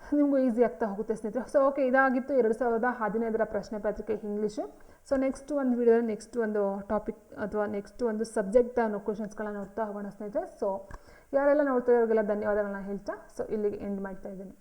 ನಿಮಗೂ ಈಸಿ ಆಗ್ತಾ ಹೋಗುತ್ತೆ ಸ್ನೇಹಿತರೆ. ಸೊ ಓಕೆ ಇದಾಗಿತ್ತು ಎರಡು ಸಾವಿರದ ಹದಿನೈದರ ಪ್ರಶ್ನೆ ಪತ್ರಿಕೆ ಇಂಗ್ಲೀಷು ಸೊ ನೆಕ್ಸ್ಟ್ ಒಂದು ವಿಡಿಯೋ ನೆಕ್ಸ್ಟ್ ಒಂದು ಟಾಪಿಕ್ ಅಥವಾ ನೆಕ್ಸ್ಟ್ ಒಂದು ಸಬ್ಜೆಕ್ಟ್ ಅನ್ನೋ ಕ್ವಶನ್ಸ್ಗಳನ್ನ ನೋಡ್ತಾ ಹೋಗೋಣ ಸ್ನೇಹಿತರೆ. ಸೊ ಯಾರೆಲ್ಲ ನೋಡ್ತಾ ಇರೋರಿಗೆಲ್ಲ ಧನ್ಯವಾದಗಳನ್ನ ಹೇಳ್ತಾ ಸೊ ಇಲ್ಲಿಗೆ ಎಂಡ್ ಮಾಡ್ತಾ ಇದ್ದೀನಿ.